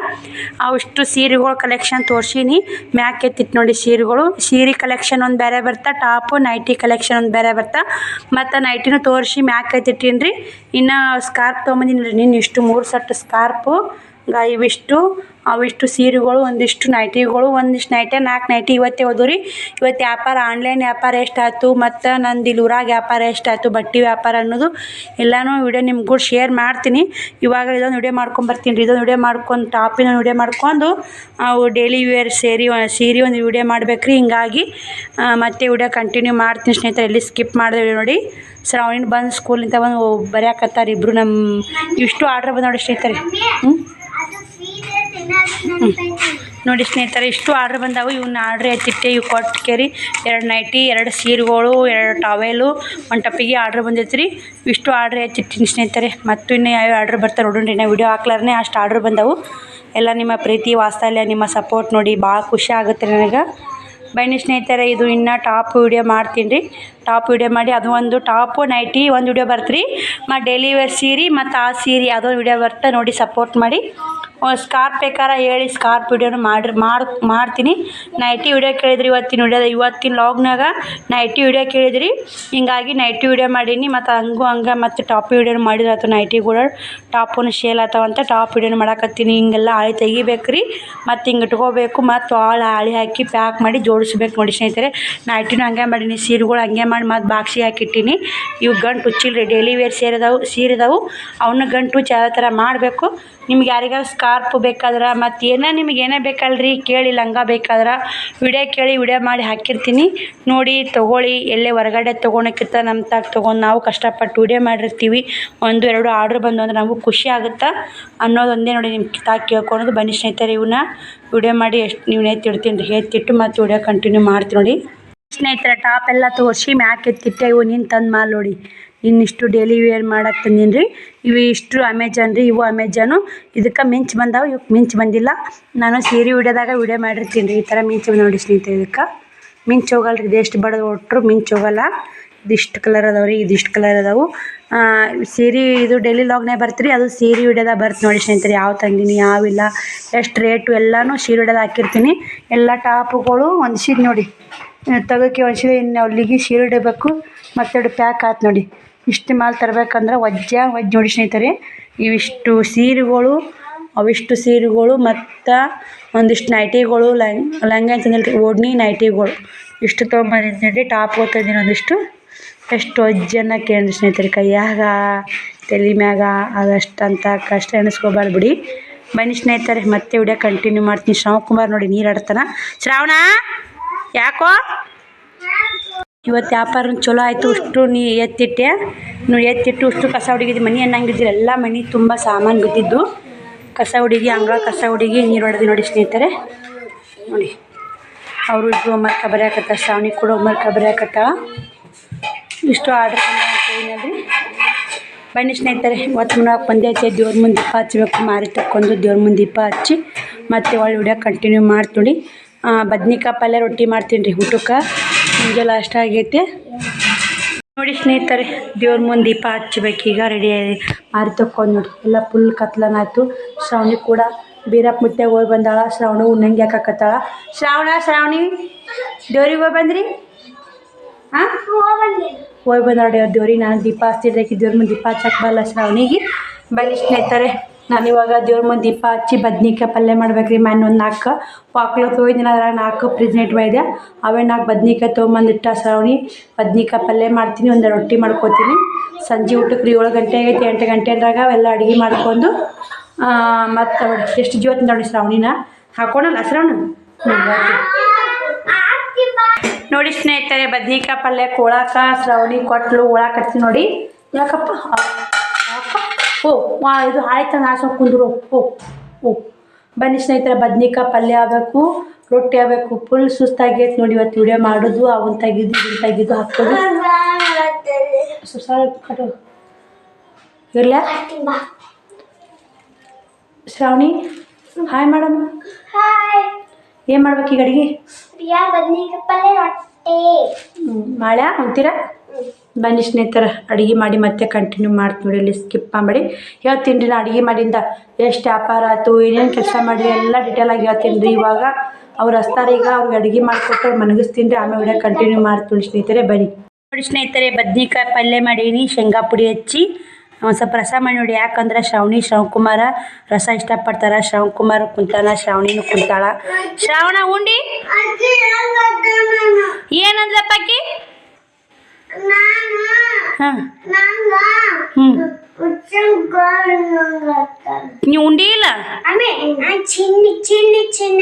ಅವಿಷ್ಟು ಸೀರೆಗಳು ಕಲೆಕ್ಷನ್ ತೋರ್ಸೀನಿ, ಮ್ಯಾಕ್ ಎತ್ತಿಟ್ಟು ನೋಡಿ ಸೀರೆಗಳು. ಸೀರೆ ಕಲೆಕ್ಷನ್ ಒಂದು ಬೇರೆ ಬರುತ್ತೆ, ಟಾಪು ನೈಟಿ ಕಲೆಕ್ಷನ್ ಒಂದು ಬೇರೆ ಬರುತ್ತೆ. ಮತ್ತು ನೈಟಿನೂ ತೋರಿಸಿ ಮ್ಯಾಕ್ ಎತ್ತಿಟ್ಟಿನಿ ರೀ ಇನ್ನು ಸ್ಕಾರ್ಪ್ ತೊಗೊಂಬಂದಿನಿ ರೀ ನಿನ್ನ ಇಷ್ಟು ಮೂರು ಸೆಟ್ ಸ್ಕಾರ್ಪು ಗ ಇವಿಷ್ಟು, ಅವಿಷ್ಟು ಸೀರೆಗಳು, ಒಂದಿಷ್ಟು ನೈಟಿಗಳು, ಒಂದಿಷ್ಟು ನೈಟೆ, ನಾಲ್ಕು ನೈಟಿ ಇವತ್ತೇ ಹೋದ್ರಿ ಇವತ್ತು ವ್ಯಾಪಾರ, ಆನ್ಲೈನ್ ವ್ಯಾಪಾರ ಎಷ್ಟಾಯ್ತು, ಮತ್ತು ನಂದು ಇಲ್ಲಿ ಊರಾಗ ವ್ಯಾಪಾರ ಎಷ್ಟಾಯ್ತು, ಬಟ್ಟೆ ವ್ಯಾಪಾರ ಅನ್ನೋದು ಎಲ್ಲನೂ ವಿಡಿಯೋ ನಿಮ್ಗೂ ಶೇರ್ ಮಾಡ್ತೀನಿ. ಇವಾಗ ಇದೊಂದು ವಿಡಿಯೋ ಮಾಡ್ಕೊಂಬರ್ತೀನಿ ರೀ. ಇದೊಂದು ವಿಡಿಯೋ ಮಾಡ್ಕೊಂಡು ಟಾಪಿನ ವಿಡಿಯೋ ಮಾಡ್ಕೊಂಡು, ಅವು ಡೈಲಿ ವೇರ್ ಸೇರಿ ಸೀರೆ ಒಂದು ವಿಡಿಯೋ ಮಾಡ್ಬೇಕು ರೀ. ಹಿಂಗಾಗಿ ಮತ್ತೆ ವಿಡಿಯೋ ಕಂಟಿನ್ಯೂ ಮಾಡ್ತೀನಿ ಸ್ನೇಹಿತರೆ. ಎಲ್ಲಿ ಸ್ಕಿಪ್ ಮಾಡಿದೆ ನೋಡಿ. ಶ್ರಾವಣಿನ ಬಂದು ಸ್ಕೂಲಿಂದ ಬಂದು ಬರ್ಯಾಕತ್ತಾರ ಇಬ್ಬರು ನಮ್ಮ ಇಷ್ಟು ಆರ್ಡ್ರ್ ಬಂದು ನೋಡಿ ಸ್ನೇಹಿತರೆ. ಹ್ಞೂ ನೋಡಿ ಸ್ನೇಹಿತರೆ, ಇಷ್ಟು ಆರ್ಡ್ರ್ ಬಂದಾವು. ಇವನ್ನ ಆರ್ಡ್ರ್ ಎತ್ತಿಟ್ಟೆ ಇವು ಕೊಟ್ಟು ಕೇರಿ ಎರಡು ನೈಟಿ ಎರಡು ಸೀರೆಗಳು, ಎರಡು ಟವೆಲು ಒಂದು ಟಪ್ಪಿಗೆ ಆರ್ಡ್ರ್ ಬಂದೈತೆ ರೀ ಇಷ್ಟು ಆರ್ಡ್ರ್ ಎತ್ತಿಟ್ಟಿನಿ ಸ್ನೇಹಿತರೆ. ಮತ್ತು ಇನ್ನೂ ಯಾವ್ಯಾವ ಆರ್ಡ್ರ್ ಬರ್ತಾರೆ ನೋಡೋಣ ನಾ ವಿಡಿಯೋ ಹಾಕ್ಲಾರನೇ ಅಷ್ಟು ಆರ್ಡ್ರ್ ಬಂದವು. ಎಲ್ಲ ನಿಮ್ಮ ಪ್ರೀತಿ, ವಾತ್ಸಲ್ಯ, ನಿಮ್ಮ ಸಪೋರ್ಟ್ ನೋಡಿ ಭಾಳ ಖುಷಿ ಆಗುತ್ತೆ ನನಗೆ. ಬನ್ನಿ ಸ್ನೇಹಿತರೆ, ಇದು ಇನ್ನು ಟಾಪ್ ವಿಡಿಯೋ ಮಾಡ್ತೀನಿ ರೀ. ಟಾಪ್ ವಿಡಿಯೋ ಮಾಡಿ ಅದು ಒಂದು ಟಾಪು ನೈಟಿ ಒಂದು ವಿಡಿಯೋ ಬರ್ತೀರಿ. ಮತ್ತು ಡೈಲಿ ವೇರ್ ಸೀರೆ ಮತ್ತು ಆ ಸೀರೆ ಅದೊಂದು ವಿಡಿಯೋ ಬರ್ತಾ ನೋಡಿ ಸಪೋರ್ಟ್ ಮಾಡಿ. ಸ್ಕಾರ್ಪ್ ಬೇಕಾರ ಹೇಳಿ ಸ್ಕಾರ್ಪ್ ವಿಡಿಯೋನ ಮಾಡಿ ಮಾಡಿ, ಮಾಡ್ತೀನಿ. ನೈಟಿ ವಿಡಿಯೋ ಕೇಳಿದ್ರಿ, ಇವತ್ತಿನ ವಿಡಿಯೋ ಇವತ್ತಿನ ಲಾಗ್ನಾಗ ನೈಟಿ ವಿಡಿಯೋ ಕೇಳಿದ್ರಿ. ಹಿಂಗಾಗಿ ನೈಟಿ ವಿಡಿಯೋ ಮಾಡೀನಿ, ಮತ್ತು ಹಂಗೂ ಹಂಗೆ ಮತ್ತು ಟಾಪ್ ವಿಡಿಯೋನು ಮಾಡಿದ್ರೆ. ಆಯ್ತು ಕೂಡ ಟಾಪನ್ನು ಶೇಲ್ ಆತಾವಂತ ಟಾಪ್ ವಿಡಿಯೋನ ಮಾಡಾಕತ್ತೀನಿ. ಹಿಂಗೆಲ್ಲ ಹಾಳಿ ತೆಗಿಬೇಕ್ರಿ. ಮತ್ತು ಹಿಂಗೆ ಇಟ್ಕೋಬೇಕು, ಮತ್ತು ಆಳು ಹಾಳಿ ಹಾಕಿ ಪ್ಯಾಕ್ ಮಾಡಿ ಜೋಡಿಸ್ಬೇಕು ನೋಡಿ ಸ್ನೇಹಿತರೆ. ನೈಟಿನೂ ಹಂಗೆ ಮಾಡೀನಿ, ಸೀರೆಗಳು ಹಂಗೆ ಮಾಡಿ ಮತ್ತು ಬಾಕ್ಸಿಗೆ ಹಾಕಿಟ್ಟಿನಿ. ಇವು ಗಂಟು ಹುಚ್ಚಿಲ್ರಿ ಡೈಲಿ ವೇರ್ ಸೇರಿದವು, ಸೀರೆದವು. ಅವನ್ನ ಗಂಟು ಯಾವ ಥರ ಮಾಡಬೇಕು. ನಿಮ್ಗೆ ಯಾರಿಗಾರು ಸ್ಕಾರ್ಪ್ ಬೇಕಾದ್ರೆ ಮತ್ತು ಏನೋ ನಿಮಗೆ ಏನೇ ಬೇಕಲ್ರಿ, ಕೇಳಿ ಲಂಗ ಬೇಕಾದ್ರೆ ವಿಡಿಯೋ ಕೇಳಿ ವಿಡಿಯೋ ಮಾಡಿ ಹಾಕಿರ್ತೀನಿ. ನೋಡಿ, ತೊಗೊಳ್ಳಿ, ಎಲ್ಲೇ ಹೊರಗಡೆ ತೊಗೊಳಕ್ಕಿಂತ ನಮ್ಮ ತಾಗ ತೊಗೊಂಡು ನಾವು ಕಷ್ಟಪಟ್ಟು ವಿಡಿಯೋ ಮಾಡಿರ್ತೀವಿ. ಒಂದು, ಎರಡು ಆರ್ಡ್ರ್ ಬಂದು ಅಂದ್ರೆ ನಮಗೂ ಖುಷಿ ಆಗುತ್ತೆ? ಅನ್ನೋದೊಂದೇ ನೋಡಿ ನಿಮ್ಮ ತಾಗ ಕೇಳ್ಕೊಳೋದು. ಬನ್ನಿ ಸ್ನೇಹಿತರೆ ಇವನ್ನ ವಿಡಿಯೋ ಮಾಡಿ ಎಷ್ಟು ನೀವು ರೀ ಎತ್ತಿಟ್ಟು ಮತ್ತು ವಿಡಿಯೋ ಕಂಟಿನ್ಯೂ ಮಾಡ್ತೀನಿ ನೋಡಿ. ಸ್ನೇಹಿತರೆ, ಟಾಪ್ ಎಲ್ಲ ತೋರಿಸಿ, ಮ್ಯಾಕ್ ಎತ್ತಿಟ್ಟೆ, ಇವು ನಿನ್ನ ತಂದು ಮಾಲ್ ನೋಡಿ. ಇನ್ನಿಷ್ಟು ಡೈಲಿ ವೇರ್ ಮಾಡಕ್ಕೆ ರೀ ಇವು ಇಷ್ಟು ಅಮೆಜಾನ್ ರೀ, ಇವು ಅಮೆಜಾನು ಇದಕ್ಕೆ ಮಿಂಚ್ ಬಂದಾವು ಇವಕ್ಕೆ ಮಿಂಚ್ ಬಂದಿಲ್ಲ. ನಾನು ಸೀರೆ ವಿಡಿಯೋದಾಗ ವಿಡಿಯೋ ಮಾಡಿರ್ತೀನಿ ರೀ ಈ ಥರ ಮಿಂಚ್ ನೋಡಿ ಸ್ನೇಹಿತರೆ ಇದಕ್ಕೆ. ಮಿಂಚು ಹೋಗಲ್ಲ ರೀ ಇದೆಷ್ಟು ಬಡದು ಒಟ್ಟರು ಮಿಂಚು ಹೋಗಲ್ಲ. ಇದಿಷ್ಟು ಕಲರ್ ಅದಾವೆ ರೀ, ಇದಿಷ್ಟು ಕಲರ್ ಅದಾವು. ಸೀರೆ ಇದು ಡೈಲಿ ಲಾಗ್ನೇ ಬರ್ತೀರಿ, ಅದು ಸೀರೆ ವಿಡಿಯೋದಾಗ ಬರ್ತು ನೋಡಿ ಸ್ನೇಹಿತರೆ, ಯಾವ ತಂದೀನಿ ಯಾವಿಲ್ಲ ಎಷ್ಟು ರೇಟು ಎಲ್ಲನೂ ಸೀರೆ ವಿಡಿಯೋದಾಗ ಹಾಕಿರ್ತೀನಿ. ಎಲ್ಲ ಟಾಪುಗಳು ಒಂದು ಸೀರೆ ನೋಡಿ. ತಗೋಕೆ ಒಂದು ಸೀರೆ ಇನ್ನು ಅಲ್ಲಿಗೆ ಸೀರೆ ಹಿಡಬೇಕು ಮತ್ತೆ ಪ್ಯಾಕ್ ಆಯ್ತು ನೋಡಿ. ಇಷ್ಟು ಮಾಲ್ ತರಬೇಕಂದ್ರೆ ವಜ್ಜ ವಜ್ಜ ನೋಡಿ ಸ್ನೇಹಿತರೆ. ಇವಿಷ್ಟು ಸೀರೆಗಳು, ಅವಿಷ್ಟು ಸೀರೆಗಳು ಮತ್ತು ಒಂದಿಷ್ಟು ನೈಟಿಗಳು ಲಂಗ್ ಲಂಗ ಅಂತಂದಿಲ್ಲ ರೀ ಓಡ್ನಿ ನೈಟಿಗಳು. ಇಷ್ಟು ತೊಗೊಂಬಂದಿದ್ದೀನಿ ಟಾಪ್ ಓದ್ತಾಯಿದ್ದೀನಿ ಒಂದಿಷ್ಟು. ಎಷ್ಟು ವಜ್ಜನ್ನ ಕೇಳಿ ಸ್ನೇಹಿತರೆ. ಕೈಯಾಗ, ತಲೆ ಮ್ಯಾಗ ಅದಷ್ಟು ಅಂತ ಕಷ್ಟ ಎಣಿಸ್ಕೋಬಾರ್ದು ಬಿಡಿ. ಬನ್ನಿ ಸ್ನೇಹಿತರೆ, ಮತ್ತೆ ವಿಡಿಯೋ ಕಂಟಿನ್ಯೂ ಮಾಡ್ತೀನಿ. ಶ್ರಾವಣ್ ಕುಮಾರ್ ನೋಡಿ ನೀರು ಶ್ರಾವಣ, ಯಾಕೋ? ಇವತ್ತು ವ್ಯಾಪಾರ ಚಲೋ ಆಯಿತು, ಅಷ್ಟು ನೀ ಎತ್ತಿಟ್ಟೆ. ನೀವು ಎತ್ತಿಟ್ಟು ಅಷ್ಟು ಕಸ ಹುಡುಗಿದ್ದು ಮನೆ ಅನ್ನಂಗಿದ್ದಿಲ್ಲ, ಎಲ್ಲ ಮನೆ ತುಂಬ ಸಾಮಾನು ಬಿದ್ದಿದ್ದು. ಕಸ ಹುಡುಗಿ ಹಂಗ ಕಸ ಹುಡುಗಿ ನೀರು ಹೊಡೆದು ನೋಡಿ ಸ್ನೇಹಿತರೆ. ನೋಡಿ, ಅವರು ಇಬ್ಬರು ಹೋಮ್ವರ್ಕ ಬರೆಯಕತ್ತ ಶ್ರಾವಣಿ ಕೂಡ ಹೋಮ್ವರ್ಕ ಬರೆಯಕತ್ತಾಳ ಇಷ್ಟು ಆರ್ಡ್ರ್ ಏನಾದ್ರಿ ಬನ್ನಿ ಸ್ನೇಹಿತರೆ, ಇವತ್ತು ಮುನ್ನಾಗ ಬಂದೆ ಐತೆ ದೇವ್ರ ಮುಂದೆ ದೀಪ ಹಚ್ಚಬೇಕು ಮಾರಿ ತಕ್ಕೊಂಡು ದೇವ್ರ ಮುಂದೆ ದೀಪ ಹಚ್ಚಿ, ಮತ್ತೆ ಒಳ್ಳೆ ವಿಡಿಯೋ ಕಂಟಿನ್ಯೂ ಮಾಡ್ತೀನಿ. ಬದ್ನಿಕಾಯಿ ಪಲ್ಯ ರೊಟ್ಟಿ ಮಾಡ್ತೀನಿ ರೀ ಊಟಕ್ಕೆ. ಮುಂಜಾನೆ ಲಾಸ್ಟ್ ಆಗೈತೆ. ನೋಡಿ ಸ್ನೇಹಿತರೆ, ದೇವ್ರ ಮುಂದೆ ದೀಪ ಹಚ್ಬೇಕೀಗ ರೆಡಿ ಆಗಿದೆ ಮಾರಿ ತಕ್ಕೊಂಡು ನೋಡಿ. ಎಲ್ಲ ಫುಲ್ ಕತ್ಲನಾಯ್ತು ಶ್ರಾವಣಿ ಕೂಡ ಬೀರಪ್ಪ ಮುತ್ತೆ ಹೋಗಿ ಬಂದಾಳ. ಶ್ರಾವಣ ಉಣ್ಣಂಗೆ ಹಾಕಕತ್ತಾಳ. ಶ್ರಾವಣ, ಶ್ರಾವಣಿ, ದೇವ್ರಿಗೆ ಹೋಗಿ ಬಂದ್ರಿ? ಹಾಂ? ಹೋಗಿ ಬಂದಾಳ ದೇವ್ರಿಗೆ ನಾನು ದೀಪ ಹಚ್ತಿದ್ದಕ್ಕೆ ದೇವ್ರ ಮುಂದೆ ದೀಪ ಹಚ್ಚಕ್ಕೆ ಬರಲ್ಲ ಶ್ರಾವಣಿಗೆ. ಬನ್ನಿ ಸ್ನೇಹಿತರೆ. ನಾನು ಇವಾಗ ದೇವ್ರ ಮುಂದೆ ದೀಪ ಹಚ್ಚಿ ಬದ್ನಿಕಾಯಿ ಪಲ್ಯ ಮಾಡ್ಬೇಕು ರೀ ಮನೆ ಒಂದು ನಾಲ್ಕು ಪಾಕ್ಲ ತೊಯ್ದಿನ ಅದ್ರಾಗ ನಾಲ್ಕು ಫ್ರಿಜ್ನೆಟ್ ಒಯ್ದೆ ಅವೇ ನಾಲ್ಕು ಬದ್ನಿಕಾಯಿ ತೊಗೊಂಬಂದಿಟ್ಟ ಸರವಣಿ ಬದ್ನಿಕಾಯಿ ಪಲ್ಯ ಮಾಡ್ತೀನಿ, ಒಂದು ರೊಟ್ಟಿ ಮಾಡ್ಕೊತೀನಿ. ಸಂಜೆ ಊಟಕ್ಕೆ ರೀ ಏಳು ಗಂಟೆ ಆಗೈತಿ, ಎಂಟು ಗಂಟೆ ಅಂದಾಗ ಅವೆಲ್ಲ ಅಡುಗೆ ಮಾಡ್ಕೊಂಡು ಮತ್ತು ಎಷ್ಟು ಜೋತ್ ನೋಡಿ ಶ್ರಾವಣಿನ ಹಾಕೋಣಲ್ಲ ಶ್ರಾವಣ ನೋಡಿ ಸ್ನೇಹಿತರೆ, ಬದ್ನಿಕಾಯಿ ಪಲ್ಯ ಕೋಳಾಕ ಶ್ರಾವಣಿ ಕೊಟ್ಲು ಉಳಾಕತ್ತಿ ನೋಡಿ. ಯಾಕಪ್ಪ? ಓ ವಾ ಇದು ಆಯ್ತು? ನಾಶ ಕುಂದ್ರು. ಓ ಓ ಬನ್ನಿ ಸ್ನೇಹಿತರ ಬದ್ನಿಕಾಯಿ ಪಲ್ಯ ಆಗಬೇಕು ರೊಟ್ಟಿ ಆಗಬೇಕು ಫುಲ್ ಸುಸ್ತಾಗೈತೆ ನೋಡಿ ಇವತ್ತು ವಿಡಿಯೋ ಮಾಡೋದು ಅವನ್ ತೆಗಿದು ಇದನ್ನ ತೆಗೆದು ಹಾಕೋದು ಕಟ್ಟು ಇರ್ಲ? Shravani hi madam. ಹಾಯ್. ಏನು ಮಾಡ್ಬೇಕು ಈಗ ಅಡಿಗೆ? ಬದ್ನಿಕಾಯಿ ಪಲ್ಯ ಮಾಳ್ಯಾ ಅಂತೀರಾ ಬನ್ನಿ ಸ್ನೇಹಿತರ, ಅಡುಗೆ ಮಾಡಿ ಮತ್ತೆ ಕಂಟಿನ್ಯೂ ಮಾಡ್ತೀನಿ ಇಲ್ಲಿ ಸ್ಕಿಪ್ ಮಾಡಿ ಹೇಳ್ತೀನಿ ರೀ ನಾ ಅಡುಗೆ ಮಾಡಿಂದ ಎಷ್ಟು ವ್ಯಾಪಾರ ಆಯಿತು, ಏನೇನು ಕೆಲಸ ಮಾಡಿ ಎಲ್ಲ ಡಿಟೇಲ್ ಆಗಿ ಹೇಳ್ತೀನಿ ರೀ. ಇವಾಗ ಅವ್ರು ಹಸ್ತಾರೆ ಈಗ ಅವ್ರಿಗೆ ಅಡುಗೆ ಮಾಡಿಕೊಟ್ಟು ಮನಗಿಸ್ತೀನಿ ರೀ, ಆಮೇಲೆ ವಿಡಿಯೋ ಕಂಟಿನ್ಯೂ ಮಾಡ್ತೀನಿ ಸ್ನೇಹಿತರೆ, ಬನ್ನಿ. ನೋಡಿ ಸ್ನೇಹಿತರೆ, ಬದ್ನಿಕಾಯಿ ಪಲ್ಯ ಮಾಡೀನಿ, ಶೇಂಗಾ ಪುಡಿ ಹಚ್ಚಿ. ಒಂದು ಸ್ವಲ್ಪ ರಸ ಮಾಡಿ ನೋಡಿ, ಯಾಕಂದ್ರೆ ಶ್ರಾವಣಿ, ಶ್ರವಣಕುಮಾರ ರಸ ಇಷ್ಟಪಡ್ತಾರ. ಶ್ರವಣಕುಮಾರ ಕುಂತಾನ, ಶ್ರಾವಣಿನೂ ಕುಂತಾಳ. ಶ್ರಾವಣ ಉಂಡಿ? ಏನಂದ್ಲಪ್ಪಾಕಿ ನೀವು ಉಂಡಿ ಇಲ್ಲ? ಚಿನ್ನಿ ಚಿನ್ನಿ, ಚಿನ್ನ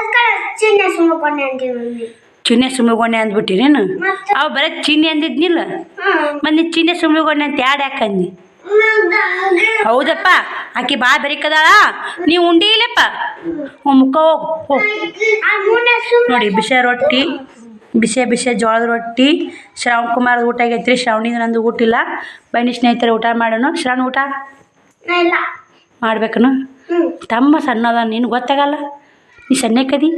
ಅಂತ ಚಿನ್ನ ಸುಮ್ಮಕೊಂಡೆ ಅಂತೀವಿ ಚಿನ್ನೆ ಸುಮ್ಮಿಗೊಂಡೆ ಅಂದ್ಬಿಟ್ಟಿರೇನು? ಅವ್ ಬರೀ ಚಿನ್ನೆ ಅಂದಿದ್ನಿಲ್ಲ? ಮತ್ತು ಚಿನ್ನೆ ಸುಮ್ಮಿಗೊಂಡೆ ಅಂತ ಯಾಡ್ ಯಾಕೆ ಅಂದಿ ಹೌದಪ್ಪ ಆಕೆ ಭಾಳ ಬೆರಿಕದಾಳ. ನೀವು ಉಂಡಿ ಇಲ್ಲಪ್ಪ ಹ್ಞೂ ಮುಖ ಹೋಗು ನೋಡಿ ಬಿಸಿ ರೊಟ್ಟಿ ಬಿಸಿ ಬಿಸಿ ಜೋಳದ ರೊಟ್ಟಿ ಶ್ರಾವಣ್ ಕುಮಾರ್ ಊಟ ಆಗೈತ್ರಿ ಶ್ರವಣಿ ನಂದು ಊಟ ಇಲ್ಲ. ಬನ್ನಿ ಸ್ನೇಹಿತರೆ ಊಟ ಮಾಡೋಣ. ಶ್ರಾವಣ ಊಟ? ಮಾಡ್ಬೇಕನು? ತಮ್ಮ ಸಣ್ಣದ ನೀನು ಗೊತ್ತಾಗಲ್ಲ? ನೀ ಸಣ್ಣಕದಿ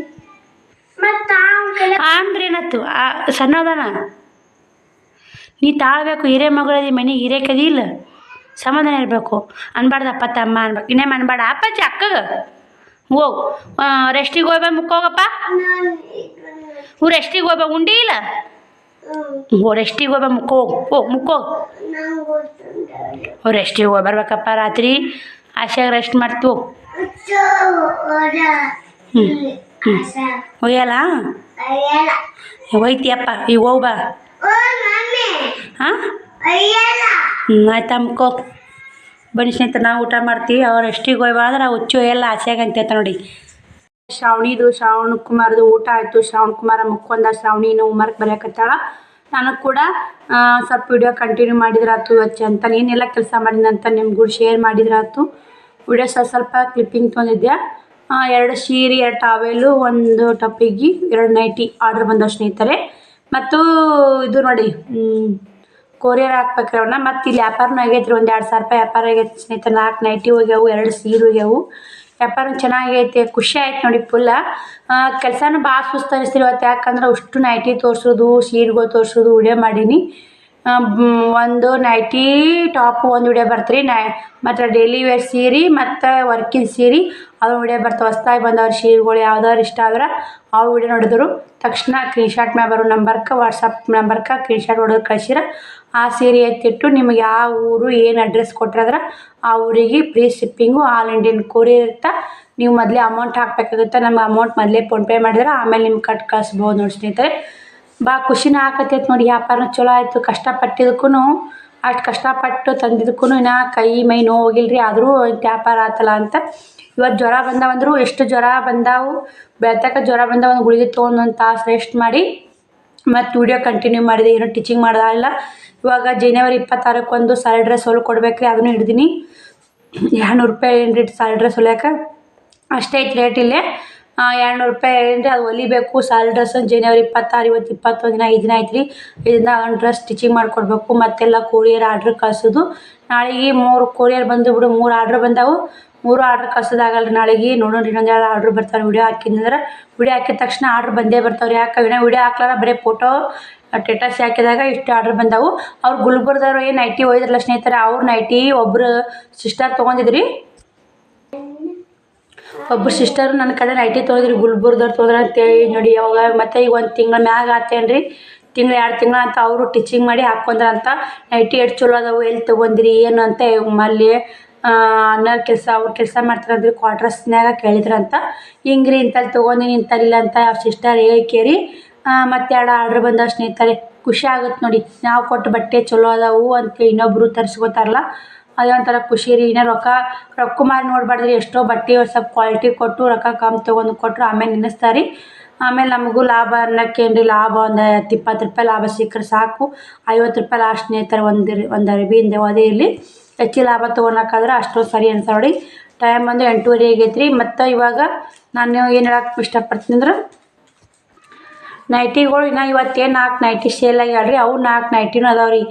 ಅವನ ಆ ಸಣ್ಣದನ ನೀ ತಾಳ್ಬೇಕು ಹಿರೇ ಮಗಳದಿ ಮನೆಗೆ ಹಿರೇಕದಿ ಇಲ್ಲ? ಸಮಾಧಾನ ಇರಬೇಕು. ಅನ್ಬಾರ್ದಪ್ಪ ತಮ್ಮ ಅನ್ಬೇಕು ಇನ್ನೇಮ್ ಅನ್ಬೇಡ ಅಪ್ಪಾಜಿ ಅಕ್ಕಗ. ಹೋಗ್ ರೆಸ್ಟಿಗೆ ಹೋಗ್ಬಾ ಮುಕ್ಕೋಗಪ್ಪ ಹ್ಞೂ ರೆಸ್ಟಿಗೆ ಹೋಗ್ಬಾ? ಉಂಡಿ ಇಲ್ಲ? ಓ ರೆಸ್ಟಿಗೆ ಹೋಗ್ಬ ಮುಕ್ಕೋ ಹೋಗ್ ಮುಕ್ಕೋ ಹ್ಞೂ ರೆಸ್ಟಿಗೆ ಹೋಗಿ ಬರ್ಬೇಕಪ್ಪ ರಾತ್ರಿ. ಆಶೆಯಾಗ ರೆಸ್ಟ್ ಮಾಡ್ತು ಹ್ಞೂ ಹ್ಞೂ ಒಯ್ಯಲ್ಲ? ಒಯ್ತಿಯಪ್ಪ ಈಗ ಹೋಗ್ಬಾ ಹಾಂ? ಹ್ಞೂ ಆಯ್ತಾ ಮುಕ್ಕೋ ಬನ್ನಿ ಸ್ನೇಹಿತ ನಾವು ಊಟ ಮಾಡ್ತೀವಿ. ಅವ್ರು ಎಷ್ಟಿಗೆ ಹೋಯ್ಬಾ ಅಂದ್ರೆ ಹುಚ್ಚು ಎಲ್ಲ ಆಸೆಯಾಗಿ ಅಂತ ನೋಡಿ. ಶ್ರಾವಣಿದು ಶ್ರಾವಣ ಕುಮಾರ್ದು ಊಟ ಆಯಿತು. ಶ್ರಾವಣ ಕುಮಾರ ಮುಕ್ಕೊಂದ ಶ್ರಾವಣಿನ ಉಮರ್ಗೆ ಬರೆಯಕತ್ತಾಳ. ನಾನು ಕೂಡ ಸ್ವಲ್ಪ ವಿಡಿಯೋ ಕಂಟಿನ್ಯೂ ಮಾಡಿದ್ರೆ ಆಯ್ತು ಹಚ್ಚ ಅಂತ. ಏನೆಲ್ಲ ಕೆಲಸ ಮಾಡಿದಂತ ನಿಮ್ಗೂ ಶೇರ್ ಶೇರ್ ಆಯ್ತು ವಿಡಿಯೋ ಸ್ವಲ್ಪ ಸ್ವಲ್ಪ ಕ್ಲಿಪ್ಪಿಂಗ್ ತೊಗೊಂಡಿದ್ದೆ ಆ, ಎರಡು ಸೀರೆ, ಎರಡು ಟಾವೆಲು ಒಂದು ಟಪ್ಪಿಗೆ ಎರಡು ನೈಟಿ ಆರ್ಡ್ರ್ ಬಂದವು ಸ್ನೇಹಿತರೆ. ಮತ್ತು ಇದು ನೋಡಿ ಕೊರಿಯರ್ ಹಾಕ್ಬೇಕ್ರಿ ಅವನ್ನ ಮತ್ತು ಇಲ್ಲಿ ವ್ಯಾಪಾರನೂ ಆಗೈತ್ರಿ, ಒಂದು ಎರಡು ಸಾವಿರ ರೂಪಾಯಿ ವ್ಯಾಪಾರ ಆಗೈತೆ ಸ್ನೇಹಿತರೆ. ನಾಲ್ಕು ನೈಟಿ ಹೋಗ್ಯಾವು, ಎರಡು ಸೀರೆ ಹೋಗ್ಯಾವು. ವ್ಯಾಪಾರ ಚೆನ್ನಾಗೈತೆ, ಖುಷಿ ಆಯ್ತು ನೋಡಿ ಫುಲ್ಲ ಕೆಲಸನೂ ಭಾಳ ಸುಸ್ತು ಇವತ್ತು. ಯಾಕಂದ್ರೆ ಅಷ್ಟು ನೈಟಿ ತೋರಿಸೋದು, ಸೀರೆಗಳು ತೋರಿಸೋದು ವಿಡಿಯೋ ಮಾಡೀನಿ. ಒಂದು ನೈಟಿ ಟಾಪ್ ಒಂದು ವಿಡಿಯೋ ಬರ್ತ್ರಿ. ನೈ, ಮತ್ತು ಡೈಲಿ ವೇರ್ ಸೀರೆ ಮತ್ತು ವರ್ಕಿನ ಸೀರೆ. ಅದು ವಿಡಿಯೋ ಬರ್ತಾವೆ ಹೊಸ್ದಾಗಿ ಬಂದವ್ರ ಸೀರೆಗಳು ಯಾವ್ದಾರು ಇಷ್ಟ ಆದ್ರೆ ಆ ವಿಡಿಯೋ ನೋಡಿದ್ರು. ತಕ್ಷಣ ಕ್ರೀನ್ಶಾಟ್ ಮ್ಯಾಗ ಬರೋ ನಂಬರ್ಗೆ ವಾಟ್ಸಪ್ ನಂಬರ್ಗೆ ಕ್ರೀನ್ಶಾಟ್ ಹೊಡೆದು ಕಳ್ಸಿರ. ಆ ಸೀರೆ ಎತ್ತಿಟ್ಟು ನಿಮಗೆ ಯಾವ ಊರು ಏನು ಅಡ್ರೆಸ್ ಕೊಟ್ರದ್ರೆ ಆ ಊರಿಗೆ free shipping all Indian courier ಇರುತ್ತೆ ನೀವು ಮೊದಲೇ ಅಮೌಂಟ್ ಹಾಕಬೇಕಾಗುತ್ತೆ. ನಮ್ಗೆ ಅಮೌಂಟ್ ಮೊದಲೇ ಫೋನ್ಪೇ ಮಾಡಿದ್ರೆ ಆಮೇಲೆ ನಿಮ್ಗೆ ಕಟ್ ಕಳಿಸ್ಬೋದು ನೋಡಿ ಸ್ನೇಹಿತರೆ. ಭಾಳ ಖುಷಿನ ಆಕತೈತೆ ನೋಡಿ ವ್ಯಾಪಾರ ಚಲೋ ಆಯಿತು ಕಷ್ಟಪಟ್ಟಿದ್ದಕ್ಕೂ ಅಷ್ಟು ಕಷ್ಟಪಟ್ಟು ತಂದಿದ್ದಕ್ಕೂ ಇನ್ನು ಕೈ, ಮೈ ನೋವು ಹೋಗಿಲ್ರಿ ಆದರೂ ವ್ಯಾಪಾರ ಆತಲ್ಲ ಅಂತ. ಇವತ್ತು ಜ್ವರ ಬಂದಾವಂದ್ರು, ಎಷ್ಟು ಜ್ವರ ಬಂದಾವು, ಬೆಳ್ತಕ್ಕ ಜ್ವರ ಬಂದಾವ ಒಂದು ಗುಳಿಗೆ ತೊಗೊಂಡು ಒಂದು ತಾಸು ರೆಸ್ಟ್ ಮಾಡಿ, ಮತ್ತು ವಿಡಿಯೋ ಕಂಟಿನ್ಯೂ ಮಾಡಿದೆ, ಏನೋ ಟೀಚಿಂಗ್ ಮಾಡೋದಾಗಿಲ್ಲ ಇವಾಗ ಜನವರಿ ಇಪ್ಪತ್ತಾರಕ್ಕೆ ಒಂದು ಸಾರಿ ಡ್ರೆಸ್ ಹೊಲ್ ಕೊಡ್ಬೇಕ್ರಿ, ಅದನ್ನು ಹಿಡ್ದೀನಿ ಎರಡು ನೂರು ರೂಪಾಯಿ ಏನು ರೇಟ್ ಸಾರಿ ಡ್ರೆಸ್ ಹೊಲಿಯಕ್ಕೆ ಅಷ್ಟೇ ಐತೆ ರೇಟ್ ಇಲ್ಲೇ. ಎರಡ್ನೂರು ರೂಪಾಯಿ ಏನು ಅದು ಹೊಲಿಬೇಕು. ಸಾಲ್ ಡ್ರೆಸ್ ಜನವರಿ ಇಪ್ಪತ್ತಾರು, ಇವತ್ತು ಇಪ್ಪತ್ತೊಂದು ದಿನ ಐದು ದಿನ ಆಯ್ತು ರೀ ಇದರಿಂದ ಒಂದು ಡ್ರೆಸ್ ಸ್ಟಿಚಿಂಗ್ ಮಾಡಿಕೊಡ್ಬೇಕು. ಮತ್ತೆಲ್ಲ ಕೊರಿಯರ್ ಆರ್ಡ್ರ್ ಕಳ್ಸೋದು. ನಾಳೆಗೆ ಮೂರು ಕೊರಿಯರ್ ಬಂದು ಬಿಡು ಮೂರು ಆರ್ಡ್ರ್ ಬಂದವು. ಮೂರು ಆರ್ಡ್ರ್ ಕಳ್ಸೋದಾಗಲ್ಲ ರೀ ನಾಳೆಗೆ. ನೋಡೋಣ ಇನ್ನೊಂದು ಎರಡು ಆರ್ಡ್ರ್ ಬರ್ತಾವೆ ವಿಡಿಯೋ ಹಾಕಿದ್ರೆ ವಿಡಿಯೋ ಹಾಕಿದ ತಕ್ಷಣ ಆರ್ಡ್ರ್ ಬಂದೇ ಬರ್ತಾವ್ರಿ. ಯಾಕೆ ಇನ್ನೂ ವಿಡಿಯೋ ಹಾಕ್ಲಾರ? ಬರೀ ಫೋಟೋ ಟೆಟಸ್ ಹಾಕಿದಾಗ ಇಷ್ಟು ಆರ್ಡ್ರ್ ಬಂದಾವು. ಅವ್ರು ಗುಲ್ಬರ್ದವ್ರು ಏನು ನೈಟಿ ಒಯ್ದ್ರಲ್ಲ ಸ್ನೇಹಿತರೆ, ಅವ್ರು ನೈಟಿ ಒಬ್ಬರು ಸಿಸ್ಟರ್ ತೊಗೊಂಡಿದ್ರಿ. ಒಬ್ಬರು ಸಿಸ್ಟರ್ ನನ್ನ ಕಡೆ ನೈಟಿ ತೊಗೊಂಡ್ರಿ ಗುಲ್ಬರ್ದವ್ರು ಅಂತ ಹೇಳಿ ನೋಡಿ ಅವಾಗ, ಮತ್ತೆ ಈಗ ಒಂದು ತಿಂಗಳ ಮ್ಯಾಗ ಆತೇನ್ರಿ. ತಿಂಗಳು ಎರಡು ತಿಂಗಳು ಅಂತ ಅವರು ಟೀಚಿಂಗ್ ಮಾಡಿ ಹಾಕೊಂಡ್ರ ಅಂತ ನೈಟಿ ಎಷ್ಟು ಚಲೋ ಅದಾವು ಎಲ್ಲಿ ತೊಗೊಂಡ್ರಿ ಏನು ಅಂತ ಅಲ್ಲಿ ಅನ್ನೋ ಕೆಲಸ, ಅವ್ರು ಕೆಲಸ ಮಾಡ್ತಾರಂದ್ರಿ ಕ್ವಾರ್ಟರ್ಸ್ನಾಗ ಕೇಳಿದ್ರಂತ ಹಿಂಗೆ ರೀ ಇಂಥಲ್ಲಿ ತೊಗೊಂಡಿನಿ ಇಂಥಲ್ಲಿಲ್ಲ ಅಂತ ಅವ್ರ ಸಿಸ್ಟರ್ ಹೇಳಿ ಕೇರಿ ಮತ್ತೆ ಎರಡು ಆರ್ಡ್ರ್ ಬಂದವು ಸ್ನೇಹಿತರೆ, ಖುಷಿ ಆಗುತ್ತೆ ನೋಡಿ, ನಾವು ಕೊಟ್ಟ ಬಟ್ಟೆ ಚಲೋ ಅದಾವು ಅಂತ ಇನ್ನೊಬ್ಬರು ತರಿಸ್ಕೋತಾರಲ್ಲ ಅದೇ ಒಂಥರ ಖುಷಿ ರೀ. ಇನ್ನೂ ರೊಕ್ಕ ರೊಕ್ಕ ಮಾರಿ ನೋಡಬಾರ್ದ್ರಿ. ಎಷ್ಟೋ ಬಟ್ಟೆ ಸ್ವಲ್ಪ ಕ್ವಾಲಿಟಿ ಕೊಟ್ಟು ರೊಕ್ಕ ಕಮ್ಮಿ ತೊಗೊಂಡು ಕೊಟ್ಟರು ಆಮೇಲೆ ನೆನೆಸ್ತಾರೆ ಆಮೇಲೆ ನಮಗೂ ಲಾಭ ಅನ್ನಕ್ಕೆ ರೀ ಲಾಭ ಒಂದು ಹತ್ತು ಇಪ್ಪತ್ತು ರೂಪಾಯಿ ಲಾಭ ಸಿಕ್ಕರೆ ಸಾಕು. ಐವತ್ತು ರೂಪಾಯಿ ಲಾಸ್ಟ್ ಸ್ನೇಹಿತರೆ ಒಂದು ಒಂದು ಅರ್ಬಿಯಿಂದ ಯಾವುದೇ ಇಲ್ಲಿ ಹೆಚ್ಚು ಲಾಭ ತೊಗೊಳಕ್ಕಾದ್ರೆ ಅಷ್ಟೊಂದು ಸರಿ ಅನ್ಸೋಡಿ ನೋಡಿ ಟೈಮ್ ಬಂದು ಎಂಟೂವರೆ ಆಗೈತೆ ರೀ ಮತ್ತು ಇವಾಗ ನಾನು ಏನು ಹೇಳಕ್ಕೆ ಇಷ್ಟಪಡ್ತೀನಿ ಅಂದ್ರೆ ನೈಟಿಗಳು ಇನ್ನು ಇವತ್ತೇನು ನಾಲ್ಕು ನೈಟಿ ಸೇಲ್ ಆಗ್ಯಾಡ್ರಿ ಅವು ನಾಲ್ಕು ನೈಟಿನೂ ಅದಾವೆ ರೀ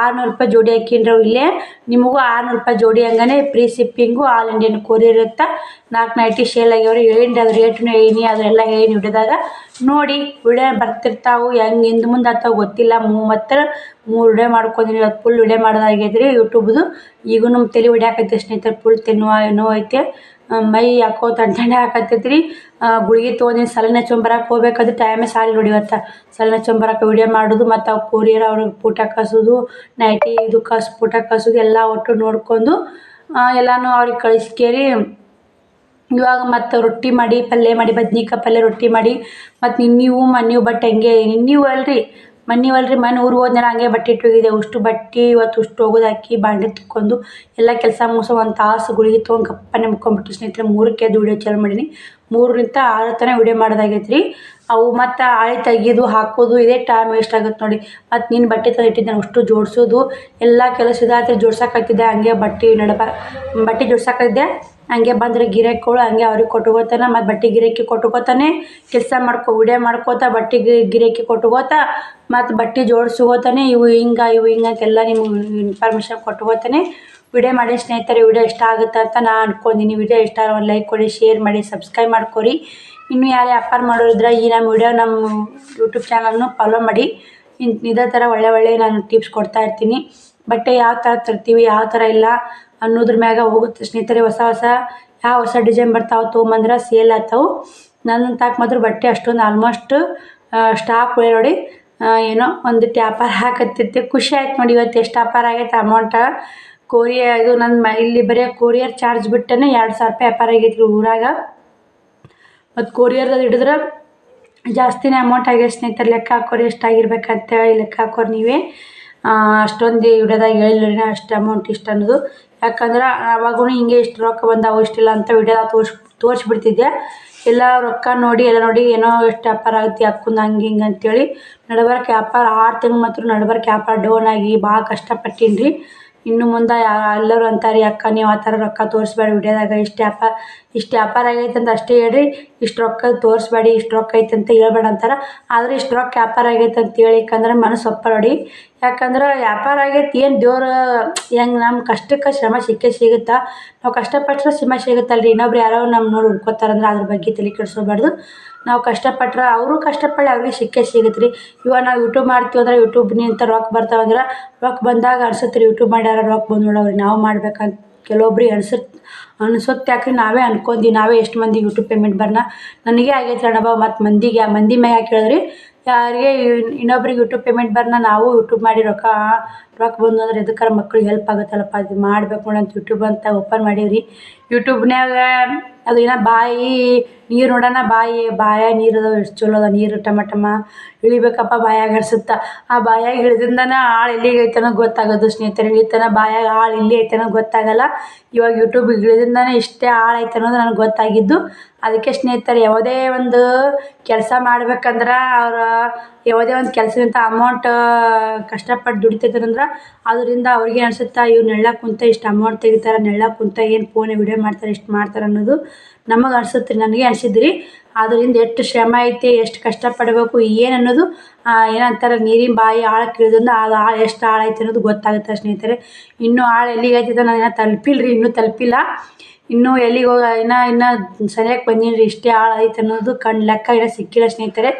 ಆರುನೂರು ರೂಪಾಯಿ ಜೋಡಿ ಹಾಕಿನ್ರಿ ಇಲ್ಲೇ. ನಿಮಗೂ ಆರುನೂರು ರೂಪಾಯಿ ಜೋಡಿ ಹಂಗೆ free shipping all Indian courier ಇರುತ್ತೆ. ನಾಲ್ಕು ನೈಟಿ ಸೇಲ್ ಆಗ್ಯಾವ್ರಿ. ರೀ ಹೇಳಿನ್ರಿ ಅದ್ರ ರೇಟ್ನು ಹೇಳಿನಿ ಅದರೆಲ್ಲ ಏನು ಹಿಡಿದಾಗ. ನೋಡಿ, ವಿಡಿಯೋ ಬರ್ತಿರ್ತಾವೆ, ಹೆಂಗೆ ಹಿಂದೆ ಮುಂದೆ ಅಥವಾ ಗೊತ್ತಿಲ್ಲ. ಮೂವತ್ತರ ಮೂರು ಉಡೆ ಮಾಡ್ಕೊಂಡಿನಿ ಇವತ್ತು ಫುಲ್ ವಿಡಿಯೋ ಮಾಡೋದಾಗೈತೆ ರೀ ಯೂಟ್ಯೂಬ್ದು ಈಗೂ ನಮ್ಮ ತಲೆ ಹೊಡ್ಯಾಕೈತೆ ಸ್ನೇಹಿತರೆ ಫುಲ್ ತಿನ್ನುವ ನೋವು ಐತೆ. ಮೈ ಯಾಕೋ ತಣ್ಣ ರೀ ಗುಳಿಗೆ ತೊಗೊಂಡಿನಿ ಸಲನ ಹಚ್ಕೊಂಬರಕ್ಕೆ ಹೋಗ್ಬೇಕಾದ್ರೆ ಟೈಮೇ ಸಾಲಿ ನೋಡಿ ಇವತ್ತು. ಸಲನ ಹಚ್ಕೊಂಬರಕ್ಕೆ ವಿಡಿಯೋ ಮಾಡೋದು ಮತ್ತು ಅವು ಕೊರಿಯರ್ ಅವ್ರಿಗೆ ಪೂಟ ಕಳ್ಸೋದು ನೈಟಿ ಇದು ಕಳ್ಸ್ ಪೂಟ ಕಳ್ಸೋದು ಎಲ್ಲ ಒಟ್ಟು ನೋಡ್ಕೊಂಡು ಎಲ್ಲನೂ ಅವ್ರಿಗೆ ಕಳಿಸ್ಕೇರಿ. ಇವಾಗ ಮತ್ತು ರೊಟ್ಟಿ ಮಾಡಿ, ಪಲ್ಯ ಮಾಡಿ, ಬದ್ನಿಕಾಯಿ ಪಲ್ಯ ರೊಟ್ಟಿ ಮಾಡಿ, ಮತ್ತು ನಿನ್ನೆವು ನೀವು ಬಟ್ ಹೆಂಗೆ, ನಿನ್ನೆವು ಅಲ್ರಿ. ಮನ್ನೆವು ಅಲ್ರಿ ಮನೆ ಊರಿಗೆ ಹೋದ್ನಲ್ಲ ಹಂಗೆ ಬಟ್ಟೆ ಇಟ್ಟು ಹೋಗಿದ್ದೆ. ಅಷ್ಟು ಬಟ್ಟೆ, ಇವತ್ತು ಅಷ್ಟು ಹೋಗೋದು ಹಾಕಿ ಬಾಂಡೆ ತಿಕ್ಕೊಂಡು ಎಲ್ಲ ಕೆಲಸ ಮುಗಿಸೋ ಒಂದು ತಾಸು ಗುಳಿಗೆ ತೊಗೊಂಡು ಗಪ್ಪನೆ ಮುಕ್ಕೊಂಬಿಟ್ಟು ಸ್ನೇಹಿತರೆ, ಮೂರಕ್ಕೆ ಎದ್ದು ವಿಡಿಯೋ ಚಾಲು ಮಾಡೀನಿ. ಮೂರರಿಂದ ಆರು ತನಕ ವಿಡಿಯೋ ಮಾಡೋದಾಗೈತೆ ರೀ ಅವು ಮತ್ತು ಆಳಿ ತೆಗಿಯೋದು, ಹಾಕೋದು, ಇದೇ ಟೈಮ್ ವೇಸ್ಟ್ ಆಗುತ್ತೆ ನೋಡಿ. ಮತ್ತು ನೀನು ಬಟ್ಟೆ ಇಟ್ಟಿದ್ದೆ ಅಷ್ಟು ಜೋಡಿಸೋದು. ಎಲ್ಲ ಕೆಲಸ ಇದಾದ್ರೆ ಜೋಡ್ಸೋಕ್ಕಾಗ್ತಿದ್ದೆ ಹಂಗೆ ಬಟ್ಟೆ ನಡಬ, ಬಟ್ಟೆ ಜೋಡ್ಸಕ್ಕಾಗ್ದೆ ಹಂಗೆ ಬಂದರೆ ಗಿರಾಕಿಗಳು ಹಂಗೆ ಅವ್ರಿಗೆ ಕೊಟ್ಕೋತಾನೆ, ಮತ್ತು ಬಟ್ಟೆ ಗಿರಾಕಿ ಕೊಟ್ಕೋತಾನೆ, ಕೆಲಸ ಮಾಡ್ಕೊ ವಿಡಿಯೋ ಮಾಡ್ಕೋತ, ಬಟ್ಟೆ ಗಿರಾಕಿ ಕೊಟ್ಕೋತ, ಮತ್ತು ಬಟ್ಟೆ ಜೋಡಿಸ್ಕೋತಾನೆ, ಇವು ಹಿಂಗೆ ಇವು ಹಿಂಗೆ ಅಂತೆಲ್ಲ ನಿಮ್ಗೆ ಇನ್ಫಾರ್ಮೇಷನ್ ಕೊಟ್ಕೋತಾನೆ. ವಿಡಿಯೋ ಮಾಡಿ ಸ್ನೇಹಿತರೆ ವಿಡಿಯೋ ಇಷ್ಟ ಆಗುತ್ತೆ ಅಂತ ನಾನು ಅನ್ಕೊಂಡಿನಿ. ವಿಡಿಯೋ ಇಷ್ಟ ಒಂದು ಲೈಕ್ ಕೊಡಿ ಶೇರ್ ಮಾಡಿ ಸಬ್ಸ್ಕ್ರೈಬ್ ಮಾಡ್ಕೊರಿ. ಇನ್ನು ಯಾರೇ ವ್ಯಾಪಾರ ಮಾಡೋರಿದ್ರೆ ಈ ನಮ್ಮ ವಿಡಿಯೋ ನಮ್ಮ ಯೂಟ್ಯೂಬ್ ಚಾನಲ್ನು ಫಾಲೋ ಮಾಡಿ. ಇನ್, ಇದೇ ಥರ ಒಳ್ಳೆ ಒಳ್ಳೆ ನಾನು ಟಿಪ್ಸ್ ಕೊಡ್ತಾ ಇರ್ತೀನಿ. ಬಟ್ಟೆ ಯಾವ ಥರ ತರ್ತೀವಿ, ಯಾವ ಥರ ಇಲ್ಲ ಅನ್ನೋದ್ರ ಮ್ಯಾಗ ಹೋಗುತ್ತೆ. ಸ್ನೇಹಿತರೆ, ಹೊಸ ಹೊಸ ಯಾವ ಹೊಸ ಡಿಸೈನ್ ಬರ್ತಾವೆ ತೊಗೊಂಬಂದ್ರೆ ಸೇಲ್ ಆಗ್ತಾವೆ ನನ್ನ ತಾಕ ಮಾತ್ರ ಬಟ್ಟೆ ಅಷ್ಟೊಂದು ಆಲ್ಮೋಸ್ಟ್ ಸ್ಟಾಕ್ ಉಳಿ ನೋಡಿ ಏನೋ ಒಂದು ಟ್ಯಾಪರ್ ಹಾಕತ್ತಿತ್ತು ಖುಷಿ ಆಯ್ತು ನೋಡಿ ಇವತ್ತು ಎಷ್ಟು ವ್ಯಾಪಾರ ಆಗೈತೆ ಅಮೌಂಟ ಕೊರಿಯರ್ ಇದು ನನ್ನ ಇಲ್ಲಿ ಬರೀ ಕೊರಿಯರ್ ಚಾರ್ಜ್ ಬಿಟ್ಟೇ ಎರಡು ಸಾವಿರ ರೂಪಾಯಿ ವ್ಯಾಪಾರ ಆಗೈತ್ರಿ ರೀ ಊರಾಗ. ಮತ್ತು ಕೊರಿಯರ್ದಾಗ ಹಿಡಿದ್ರೆ ಜಾಸ್ತಿನೇ ಅಮೌಂಟ್ ಆಗ್ಯದ ಸ್ನೇಹಿತರೆ. ಲೆಕ್ಕ ಹಾಕೋರಿ ಎಷ್ಟಾಗಿರ್ಬೇಕಂತೇಳಿ ಲೆಕ್ಕ ಹಾಕೋರಿ ನೀವೇ. ಅಷ್ಟೊಂದು ವಿಡಿಯೋದಾಗ ಹೇಳಿಲ್ಲ ಅಷ್ಟು ಅಮೌಂಟ್ ಇಷ್ಟು ಅನ್ನೋದು. ಯಾಕಂದ್ರೆ ಅವಾಗೂ ಹಿಂಗೆ ಇಷ್ಟು ರೊಕ್ಕ ಬಂದಾವು ಇಷ್ಟಿಲ್ಲ ಅಂತ ವಿಡಿಯೋದಾಗ ತೋರ್ಸಿ, ತೋರಿಸ್ಬಿಡ್ತಿದ್ದೆ. ಎಲ್ಲ ರೊಕ್ಕ ನೋಡಿ, ಎಲ್ಲ ನೋಡಿ ಏನೋ ಎಷ್ಟು ವ್ಯಾಪಾರ ಆಗುತ್ತೆ, ಅಕ್ಕಂದು ಹಂಗೆ ಹಿಂಗೆ ಅಂತೇಳಿ ನಡ್ಬರ್ಕ್ ವ್ಯಾಪಾರ, ಆರು ತಿಂಗಳು ಮಾತ್ರ ನಡ್ಬರ್ಕ್ ವ್ಯಾಪಾರ ಡೌನ್ ಆಗಿ ಭಾಳ ಕಷ್ಟಪಟ್ಟೀನಿ ರೀ ಇನ್ನು ಮುಂದೆ ಎಲ್ಲರೂ ಅಂತಾರೆ, ಅಕ್ಕ, ನೀವು ಆ ಥರ ರೊಕ್ಕ ತೋರಿಸ್ಬೇಡಿ, ವಿಡಿಯೋದಾಗ ಇಷ್ಟು ವ್ಯಾಪಾರ ಇಷ್ಟು ವ್ಯಾಪಾರ ಆಗೈತೆ ಅಂತ ಅಷ್ಟೇ ಹೇಳ್ರಿ. ಇಷ್ಟು ರೊಕ್ಕ ತೋರಿಸ್ಬೇಡಿ, ಇಷ್ಟು ರೊಕ್ಕ ಐತೆ ಅಂತ ಹೇಳ್ಬೇಡ ಅಂತಾರೆ. ಆದರೆ ಇಷ್ಟು ರೊಕ್ಕ ವ್ಯಾಪಾರ ಆಗೈತೆ ಅಂತ ಹೇಳಿಕಂದ್ರೆ ಮನಸ್ಸು ಒಪ್ಪಲ್ಲ ಯಾಕಂದ್ರೆ ವ್ಯಾಪಾರ ಆಗೈತಿ, ಏನು ದೇವ್ರು, ಹೆಂಗೆ ನಮ್ಮ ಕಷ್ಟಕ್ಕೆ ಶ್ರಮ ಸಿಕ್ಕೇ ಸಿಗುತ್ತಾ? ನಾವು ಕಷ್ಟಪಟ್ಟರೆ ಶ್ರಮ ಸಿಗುತ್ತಲ್ಲ ರೀ ಇನ್ನೊಬ್ರು ಯಾರೋ ನಮ್ಮ ನೋಡಿ ಹುಡ್ಕೋತಾರಂದ್ರೆ ಅದ್ರ ಬಗ್ಗೆ ತಲೆ ಕೆಡಿಸ್ಕೋಬಾರ್ದು. ನಾವು ಕಷ್ಟಪಟ್ಟರೆ ಅವರು ಕಷ್ಟಪಟ್ಟು ಅವ್ರಿಗೆ ಸಿಕ್ಕೇ ಸಿಗುತ್ತೆ ರೀ ಇವಾಗ ನಾವು ಯೂಟ್ಯೂಬ್ ಮಾಡ್ತೀವಿ ಅಂದ್ರೆ ಯೂಟ್ಯೂಬ್ನಿಂದ ರೊಕ್ಕ ಬರ್ತಾವಂದ್ರೆ ರೊಕ್ಕ ಬಂದಾಗ ಅನ್ಸುತ್ತೆ ರೀ ಯೂಟ್ಯೂಬ್ ಮಾಡ್ಯಾರ ರೊಕ್ಕ ಬಂದು ನೋಡವ್ರಿ, ನಾವು ಮಾಡ್ಬೇಕಂತ ಕೆಲವೊಬ್ರಿಗೆ ಅನ್ಸುತ್ತೆ ಅನ್ಸುತ್ತೆ ಯಾಕ್ರಿ, ನಾವೇ ಅನ್ಕೊಂಡಿ ನಾವೇ ಎಷ್ಟು ಮಂದಿಗೆ ಯೂಟ್ಯೂಬ್ ಪೇಮೆಂಟ್ ಬರ್ನ? ನನಗೆ ಆಗೈತೆ ಅಣ್ಣಬ ಮತ್ತು ಮಂದಿಗೆ, ಮಂದಿ ಮ್ಯಾಗ ಯಾಕೆ ಹೇಳಿದ್ರಿ ಯಾರಿಗೆ ಇನ್ನೊಬ್ರಿಗೆ ಯೂಟ್ಯೂಬ್ ಪೇಮೆಂಟ್ ಬರ್ನ ನಾವು ಯೂಟ್ಯೂಬ್ ಮಾಡಿ ರೊಕ್ಕ ರೊಕ್ಕ ಬಂದು ಅಂದ್ರೆ ಎದಕ್ಕಾರ ಮಕ್ಳಿಗೆ ಹೆಲ್ಪ್ ಆಗುತ್ತಲ್ಲಪ್ಪ? ಅದು ಮಾಡ್ಬೇಕು ಅಂತ ಯೂಟ್ಯೂಬ್ ಅಂತ ಓಪನ್ ಮಾಡೀವಿ ಯೂಟ್ಯೂಬ್ನ್ಯಾಗ ಅದು ಏನೋ ಬಾಯಿ, ನೀರು ನೋಡೋಣ ಬಾಯಿ ಬಾಯಾಗ ನೀರು ಅದಾವ, ಎಷ್ಟು ಚಲೋ ಅದ ನೀರು ಟಮ ಇಳಿಬೇಕಪ್ಪ, ಬಾಯಾಗ ಹಿಡ್ಸುತ್ತೆ ಆ ಬಾಯಾಗ ಇಳಿದಿಂದನ ಆಳು ಎಲ್ಲಿಗೆ ಐತನೋ ಗೊತ್ತಾಗೋದು ಸ್ನೇಹಿತರೆ, ಇಳಿತನ ಬಾಯಾಗ ಆಳು ಇಲ್ಲಿ ಐತನೋ ಗೊತ್ತಾಗಲ್ಲ. ಇವಾಗ ಯೂಟ್ಯೂಬ್ ಇಳಿದಿಂದನೇ ಇಷ್ಟೇ ಇಷ್ಟೇ ಐತೆ ಅನ್ನೋದು ನನಗೆ ಗೊತ್ತಾಗಿದ್ದು. ಅದಕ್ಕೆ ಸ್ನೇಹಿತರೆ, ಯಾವುದೇ ಒಂದು ಕೆಲಸ ಮಾಡ್ಬೇಕಂದ್ರೆ ಅವ್ರು ಯಾವುದೇ ಒಂದು ಕೆಲಸದಿಂದ ಅಮೌಂಟ್ ಕಷ್ಟಪಟ್ಟು ದುಡಿತಿದ್ದಾರಂದ್ರೆ ಅದರಿಂದ ಅವ್ರಿಗೆ ಅನಿಸುತ್ತಾ, ಇವ್ರು ನೆಳ್ಳಾಗ ಕುಂತ ಇಷ್ಟು ಅಮೌಂಟ್ ತೆಗಿತಾರೆ, ನೆಳ್ಳ ಕುಂತ ಏನು ಫೋನ್ ವಿಡಿಯೋ ಮಾಡ್ತಾರೆ, ಇಷ್ಟು ಮಾಡ್ತಾರೆ ಅನ್ನೋದು ನಮಗೆ ಅನ್ಸುತ್ತೆ ನನಗೆ ಅನಿಸಿದ್ರಿ. ಅದರಿಂದ ಎಷ್ಟು ಶ್ರಮ ಐತಿ, ಎಷ್ಟು ಕಷ್ಟಪಡಬೇಕು, ಏನು ಅನ್ನೋದು ಏನಂತಾರೆ, ನೀರಿನ ಬಾಯಿ ಆಳಕ್ಕೆ ಇಳಿದ್ರಿಂದ ಅದು ಆಳ, ಎಷ್ಟು ಆಳ ಅನ್ನೋದು ಗೊತ್ತಾಗುತ್ತೆ ಸ್ನೇಹಿತರೆ. ಇನ್ನೂ ಆಳ ಎಲ್ಲಿಗೆ ಐತಿದೆ ನಾನು ಏನೋ ಇನ್ನೂ ತಲುಪಿಲ್ಲ. ಇನ್ನೂ ಎಲ್ಲಿಗೆ ಹೋಗ, ಇನ್ನೂ ಇನ್ನೂ ಸರಿಯಾಗಿ ಬಂದೀನಿ ರೀ ಇಷ್ಟೇ ಐತೆ ಅನ್ನೋದು ಕಣ್ಣು ಲೆಕ್ಕ ಇನ್ನೂ ಸಿಕ್ಕಿಲ್ಲ ಸ್ನೇಹಿತರೆ.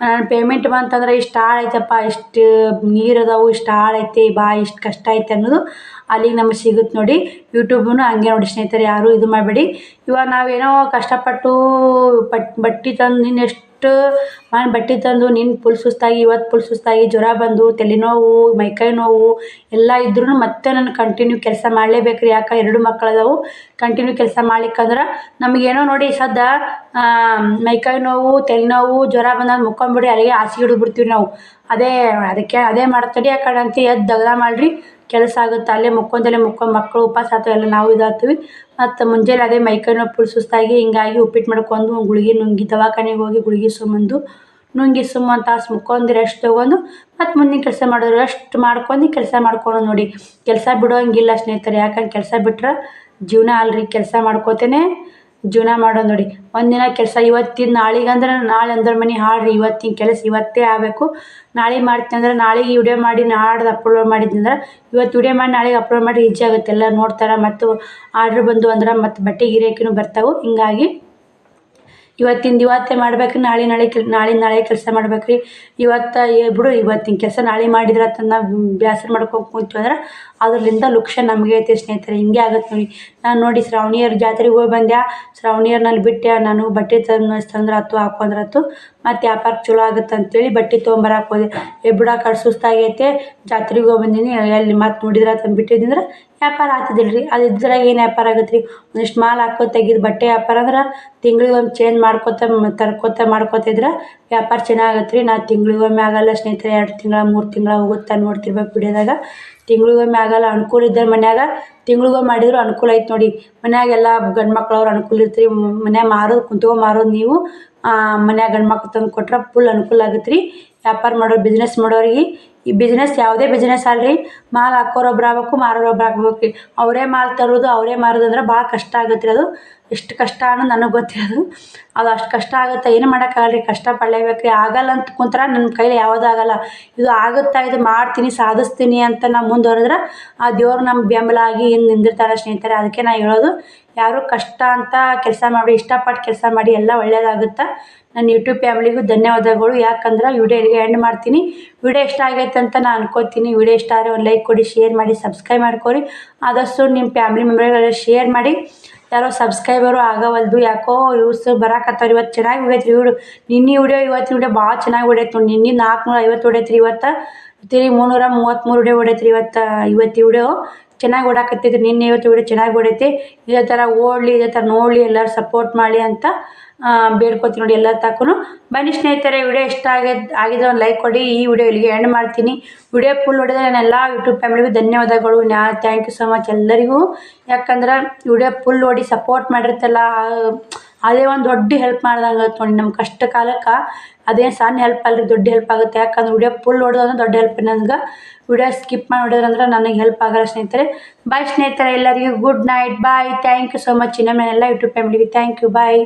ನನ್ನ ಪೇಮೆಂಟ್ ಬಂತಂದ್ರೆ ಇಷ್ಟು ಹಾಳೈತಪ್ಪ ಇಷ್ಟು ನೀರು ಅದಾವು, ಇಷ್ಟು ಐತಿ ಬಾ, ಇಷ್ಟು ಕಷ್ಟ ಐತೆ ಅನ್ನೋದು ಅಲ್ಲಿಗೆ ನಮಗೆ ಸಿಗುತ್ತೆ ನೋಡಿ. ಯೂಟ್ಯೂಬೂ ಹಂಗೆ ನೋಡಿ ಸ್ನೇಹಿತರೆ, ಯಾರೂ ಇದು ಮಾಡಬೇಡಿ. ಇವಾಗ ನಾವೇನೋ ಕಷ್ಟಪಟ್ಟು ಪಟ್, ಬಟ್ಟೆ ತಂದು ನಿನ್ನೆ ಎಷ್ಟು ನಾನು ಬಟ್ಟೆ ತಂದು ನಿನ್ನೆ ಫುಲ್ ಸುಸ್ತಾಗಿ ಇವತ್ತು ಫುಲ್ ಸುಸ್ತಾಗಿ, ಜ್ವರ ಬಂದು, ತಲೆನೋವು ಮೈಕೈ ನೋವು ಎಲ್ಲ ಇದ್ರೂ ಮತ್ತೆ ನಾನು ಕಂಟಿನ್ಯೂ ಕೆಲಸ ಮಾಡಲೇಬೇಕು ರೀ ಯಾಕೆ ಎರಡು ಮಕ್ಳು ಅದಾವು ಕಂಟಿನ್ಯೂ ಕೆಲಸ ಮಾಡ್ಲಿಕ್ಕಂದ್ರೆ ನಮಗೇನೋ ನೋಡಿ ಸದ್ದ ಮೈಕೈ ನೋವು ತಲೆನೋವು, ಜ್ವರ ಬಂದಾಗ ಮುಕ್ಕೊಂಬಿಡಿ ಅಲ್ಲಿಗೆ ಹಾಸಿಗೆ ಹಿಡಿದ್ಬಿಡ್ತೀವಿ ನಾವು. ಅದೇ, ಅದಕ್ಕೆ ಅದೇ ಮಾಡ್ತಡಿ ಆ ಅಂತ. ಎದ್ದು ದಗ್ದ ಮಾಡಿರಿ. ಕೆಲಸ ಆಗುತ್ತೆ ಅಲ್ಲೇ ಮುಕ್ಕೊಂದಲ್ಲೇ ಮುಕ್ಕೊಂಡು ಮಕ್ಕಳು ಉಪವಾಸ ಆತು ಎಲ್ಲ ನಾವು ಇದಾಗ್ತೀವಿ. ಮತ್ತು ಮುಂಜಾನೆ ಅದೇ ಮೈಕೈ ನೋವು ಫುಲ್ ಸುಸ್ತಾಗಿ ಹಿಂಗಾಗಿ ಉಪ್ಪಿಟ್ಟು ಮಾಡ್ಕೊಂಡು ಗುಳಿಗೆ ನುಂಗಿ ದವಾಖಾನೆಗೆ ಹೋಗಿ ಗುಳಿಗೆ ಸುಮ್ಮಂದು ನುಂಗಿ ಸುಮ್ಮ ಒಂದು ತಾಸು ಮುಕ್ಕೊಂದು ರೆಸ್ಟ್ ತೊಗೊಂಡು ಮತ್ತು ಮುಂದಿನ ಕೆಲಸ ಮಾಡೋದು ರೆಸ್ಟ್ ಮಾಡ್ಕೊಂಡು ಕೆಲಸ ಮಾಡ್ಕೊಂಡು ನೋಡಿ. ಕೆಲಸ ಬಿಡೋಂಗಿಲ್ಲ ಸ್ನೇಹಿತರೆ ಯಾಕಂದ್ರೆ ಕೆಲಸ ಬಿಟ್ರೆ ಜೀವನ ಅಲ್ರಿ. ಕೆಲಸ ಮಾಡ್ಕೋತೇನೆ ಜೀವನ ಮಾಡೋದು ನೋಡಿ. ಒಂದಿನ ಕೆಲಸ ಇವತ್ತಿನ ನಾಳೆಗೆ ಅಂದ್ರೆ ನಾಳೆ ಅಂದ್ರೆ ಮನೆ ಹಾಡ್ರಿ ಇವತ್ತಿನ ಕೆಲಸ ಇವತ್ತೇ ಆಗಬೇಕು. ನಾಳೆ ಮಾಡ್ತೀನಿ ಅಂದ್ರೆ ನಾಳೆಗೆ ವಿಡಿಯೋ ಮಾಡಿ, ನಾಡ್ದು ಅಪ್ಲೋಡ್ ಮಾಡಿದ್ದಂದ್ರೆ ಇವತ್ತು ವಿಡಿಯೋ ಮಾಡಿ, ನಾಳೆಗೆ ಅಪ್ಲೋಡ್ ಮಾಡಿ ಈಜಿ ಆಗುತ್ತೆ. ಎಲ್ಲ ನೋಡ್ತಾರೆ ಮತ್ತು ಆರ್ಡ್ರ್ ಬಂದು ಅಂದ್ರೆ ಮತ್ತು ಬಟ್ಟೆ ಗಿರಾಕಿನೂ ಬರ್ತಾವೆ. ಹಿಂಗಾಗಿ ಇವತ್ತಿಂದು ಇವತ್ತೇ ಮಾಡ್ಬೇಕು, ನಾಳೆ ನಾಳೆ ಕೆಲ್, ನಾಳೆ ನಾಳೆ ಕೆಲಸ ಮಾಡ್ಬೇಕು ರೀ ಇವತ್ತು ಬಿಡು, ಇವತ್ತಿನ ಕೆಲಸ ನಾಳೆ ಮಾಡಿದ್ರೆ ನಾವು ಬೇಸರ ಮಾಡ್ಕೊಂಡು ಕೂತು ಅಂದ್ರೆ ಅದ್ರಲ್ಲಿಂದ ಲುಕ್ಷ ನಮಗೆ ಐತೆ ಸ್ನೇಹಿತರೆ, ಹಿಂಗೆ ಆಗತ್ತೆ ನೋಡಿ. ನಾನು ನೋಡಿ ಶ್ರಾವಣಿಯರ್ ಜಾತ್ರೆಗೆ ಹೋಗಿ ಬಂದೆ ಶ್ರಾವಣಿಯರ್ನಲ್ಲಿ ಬಿಟ್ಟೆ, ನಾನು ಬಟ್ಟೆ ತಂದು ತಂದ್ರೆ ಆತು ಹಾಕೊಂಡ್ರೆ ಆತು ಮತ್ತು ವ್ಯಾಪಾರ ಚಲೋ ಆಗುತ್ತೆ ಅಂತೇಳಿ ಬಟ್ಟೆ ತೊಗೊಂಬರಕ್ಕೆ ಹೋದೆ. ಏ ಬಿಡಕ್ಕ ಕಡೆ ಸುಸ್ತಾಗೈತೆ, ಜಾತ್ರೆಗೆ ಹೋಗಿ ಬಂದೀನಿ, ಎಲ್ಲಿ ಮತ್ತೆ ನೋಡಿದ್ರೆ ತಂದು ಬಿಟ್ಟಿದ್ದಂದ್ರೆ ವ್ಯಾಪಾರ ಆಗ್ತಿದ್ದಿಲ್ಲ ರೀ ಅದು ಇದ್ರಾಗ ಏನು ವ್ಯಾಪಾರ ಆಗತ್ತೆ ರೀ ಒಂದಿಷ್ಟು ಮಾಲ್ ಹಾಕೋ ತೆಗಿದು ಬಟ್ಟೆ ವ್ಯಾಪಾರ ಅಂದ್ರೆ ತಿಂಗ್ಳಿಗೆ ಒಂದು ಚೇಂಜ್ ಮಾಡ್ಕೋತ, ತರ್ಕೋತ ಮಾಡ್ಕೋತಿದ್ರೆ ವ್ಯಾಪಾರ ಚೆನ್ನಾಗತ್ತೆ ರೀ ನಾ ತಿಂಗ್ಳಿಗೊಮ್ಮೆ ಆಗಲ್ಲ ಸ್ನೇಹಿತರೆ, ಎರಡು ತಿಂಗಳ, ಮೂರು ತಿಂಗಳ ಹೋಗುತ್ತೆ ನೋಡ್ತಿರ್ಬೇಕು ವಿಡಿಯೋದಾಗ. ತಿಂಗ್ಳಿಗೊಮ್ಮೆ ಆಗಲ್ಲ, ಅನುಕೂಲ ಇದ್ದರೆ ಮನ್ಯಾಗ ತಿಂಗ್ಳಿಗೊಮ್ಮೆ ಮಾಡಿದ್ರು ಅನುಕೂಲ ಐತೆ ನೋಡಿ. ಮನ್ಯಾಗೆಲ್ಲ ಗಂಡು ಮಕ್ಳವ್ರು ಅನುಕೂಲ ಇರ್ತೀರಿ ಮನ್ಯಾಗ ಮಾರೋದು ಕುಂತ್ಕೊ ಮಾರೋದು ನೀವು. ಮನ್ಯಾಗ ಗಂಡು ಮಕ್ಳು ತಂದು ಕೊಟ್ರೆ ಫುಲ್ ಅನುಕೂಲ ಆಗುತ್ತೆ ರೀ ವ್ಯಾಪಾರ ಮಾಡೋರು ಬಿಸ್ನೆಸ್ ಮಾಡೋರಿಗೆ, ಈ ಬಿಸ್ನೆಸ್ ಯಾವುದೇ ಬಿಸ್ನೆಸ್ ಅಲ್ರಿ ಮಾಲ್ ಹಾಕೋರೊಬ್ರು ಆಗ್ಬೇಕು ಮಾರೋರೊಬ್ರು ಆಗ್ಬೇಕು ರೀ ಅವರೇ ಮಾಲ್ ತರೋದು, ಅವರೇ ಮಾರೋದು ಅಂದ್ರೆ ಭಾಳ ಕಷ್ಟ ಆಗತ್ತೆ ರೀ ಅದು. ಎಷ್ಟು ಕಷ್ಟ ಅನ್ನೋದು ನನಗೆ ಗೊತ್ತಿರೋದು ಅದು. ಅಷ್ಟು ಕಷ್ಟ ಆಗುತ್ತೆ. ಏನು ಮಾಡೋಕ್ಕಾಗಲ್ಲ ರೀ ಕಷ್ಟ ಪಡಲೇಬೇಕು ರೀ ಆಗಲ್ಲ ಅಂತ ಕುಂತ್ರೆ ನನ್ನ ಕೈಲಿ ಯಾವುದೂ ಆಗಲ್ಲ. ಇದು ಆಗುತ್ತಾ? ಇದು ಮಾಡ್ತೀನಿ, ಸಾಧಿಸ್ತೀನಿ ಅಂತ ನಾವು ಮುಂದುವರೆದ್ರೆ ಆ ದೇವ್ರು ನಮ್ಮ ಬೆಂಬಲ ಆಗಿ ಹಿಂದೆ ನಿಂದಿರ್ತಾರೆ, ಸ್ನೇಹಿತರೆ. ಅದಕ್ಕೆ ನಾನು ಹೇಳೋದು, ಯಾರು ಕಷ್ಟ ಅಂತ ಕೆಲಸ ಮಾಡಿ ಇಷ್ಟಪಟ್ಟು ಕೆಲಸ ಮಾಡಿ ಎಲ್ಲ ಒಳ್ಳೇದಾಗುತ್ತೆ. ನನ್ನ ಯೂಟ್ಯೂಬ್ ಫ್ಯಾಮಿಲಿಗೂ ಧನ್ಯವಾದಗಳು. ಯಾಕಂದ್ರೆ ವಿಡಿಯೋ ಇಲ್ಲಿಗೆ ಎಂಡ್ ಮಾಡ್ತೀನಿ. ವಿಡಿಯೋ ಇಷ್ಟ ಆಗೈತೆ ಅಂತ ನಾನು ಅನ್ಕೋತೀನಿ. ವಿಡಿಯೋ ಇಷ್ಟ ಆದರೆ ಒಂದು ಲೈಕ್ ಕೊಡಿ ಶೇರ್ ಮಾಡಿ ಸಬ್ಸ್ಕ್ರೈಬ್ ಮಾಡ್ಕೊರಿ. ಆದಷ್ಟು ನಿಮ್ಮ ಫ್ಯಾಮಿಲಿ ಮೆಂಬರ್ಗಳೆಲ್ಲ ಶೇರ್ ಮಾಡಿ. ಯಾರೋ ಸಬ್ಸ್ಕ್ರೈಬರು ಆಗವಲ್ದು, ಯಾಕೋ ಯೂಸ್ ಬರಾಕತ್ತಾರ ಇವತ್ತು ಚೆನ್ನಾಗಿ ಹೊಡೈತ್ರಿ ವಿಡಿಯೋ ನಿನ್ನೆ ವಿಡಿಯೋ ಇವತ್ತು ವಿಡಿಯೋ ಭಾಳ ಚೆನ್ನಾಗಿ ಹೊಡೈತು ನಿನ್ನೆ ನಾಲ್ಕುನೂರ ಐವತ್ತು ಹೊಡೈತ್ರಿ ಇವತ್ತು. ತಿರುಗಿ ಮುನ್ನೂರ ಮೂವತ್ತ್ಮೂರು ವಿಡಿಯೋ ಹೊಡೈತ್ರಿ ಇವತ್ತು ಇವತ್ತು ವಿಡಿಯೋ ಚೆನ್ನಾಗಿ ಓಡಾಕತ್ತೈತಿ ನಿನ್ನೆ ಇವತ್ತು ವಿಡಿಯೋ ಚೆನ್ನಾಗಿ ಹೊಡೈತಿ. ಇದೇ ಥರ ಓಡಲಿ, ಇದೇ ಥರ ನೋಡಲಿ, ಎಲ್ಲರೂ ಸಪೋರ್ಟ್ ಮಾಡಿ ಅಂತ ಬೇಡ್ಕೊತೀನಿ ನೋಡಿ ಎಲ್ಲ ತಾಕೂ ಬನ್ನಿ ಸ್ನೇಹಿತರೆ, ವಿಡಿಯೋ ಇಷ್ಟ ಆಗಿ ಆಗಿದ್ರೆ ಒಂದು ಲೈಕ್ ಕೊಡಿ. ಈ ವಿಡಿಯೋ ಇಲ್ಲಿಗೆ ಎಂಡ್ ಮಾಡ್ತೀನಿ. ವಿಡಿಯೋ ಫುಲ್ ನೋಡಿದ್ರೆ ಎಲ್ಲ ಯೂಟ್ಯೂಬ್ ಫ್ಯಾಮಿಲಿಗೂ ಧನ್ಯವಾದಗಳು. ನಾ ಥ್ಯಾಂಕ್ ಯು ಸೊ ಮಚ್ ಎಲ್ಲರಿಗೂ. ಯಾಕಂದ್ರೆ ವಿಡಿಯೋ ಫುಲ್ ನೋಡಿ ಸಪೋರ್ಟ್ ಮಾಡಿರ್ತಲ್ಲ ಅದೇ ಒಂದು ದೊಡ್ಡ ಹೆಲ್ಪ್ ಮಾಡ್ದಂಗೆ ಆಗುತ್ತೆ ನೋಡಿ ನಮ್ಮ ಕಷ್ಟ ಕಾಲಕ್ಕೆ. ಅದೇನು ಸಣ್ಣ ಹೆಲ್ಪ್ ಅಲ್ರಿ, ದೊಡ್ಡ ಹೆಲ್ಪ್ ಆಗುತ್ತೆ. ಯಾಕಂದ್ರೆ ವಿಡಿಯೋ ಫುಲ್ ನೋಡೋದಂದ್ರೆ ದೊಡ್ಡ ಹೆಲ್ಪ್ ನನಗೆ ವಿಡಿಯೋ ಸ್ಕಿಪ್ ಮಾಡಿ ನೋಡಿದ್ರಂದ್ರೆ ನನಗೆ ಹೆಲ್ಪ್ ಆಗಲ್ಲ ಸ್ನೇಹಿತರೆ. ಬಾಯ್ ಸ್ನೇಹಿತರೆ ಎಲ್ಲರಿಗೂ. Good night bye thank you so much ಇನ್ನೊಮ್ಮೆ ಎಲ್ಲ ಯೂಟ್ಯೂಬ್ ಫ್ಯಾಮಿಲಿಗೆ ಥ್ಯಾಂಕ್ ಯು ಬಾಯ್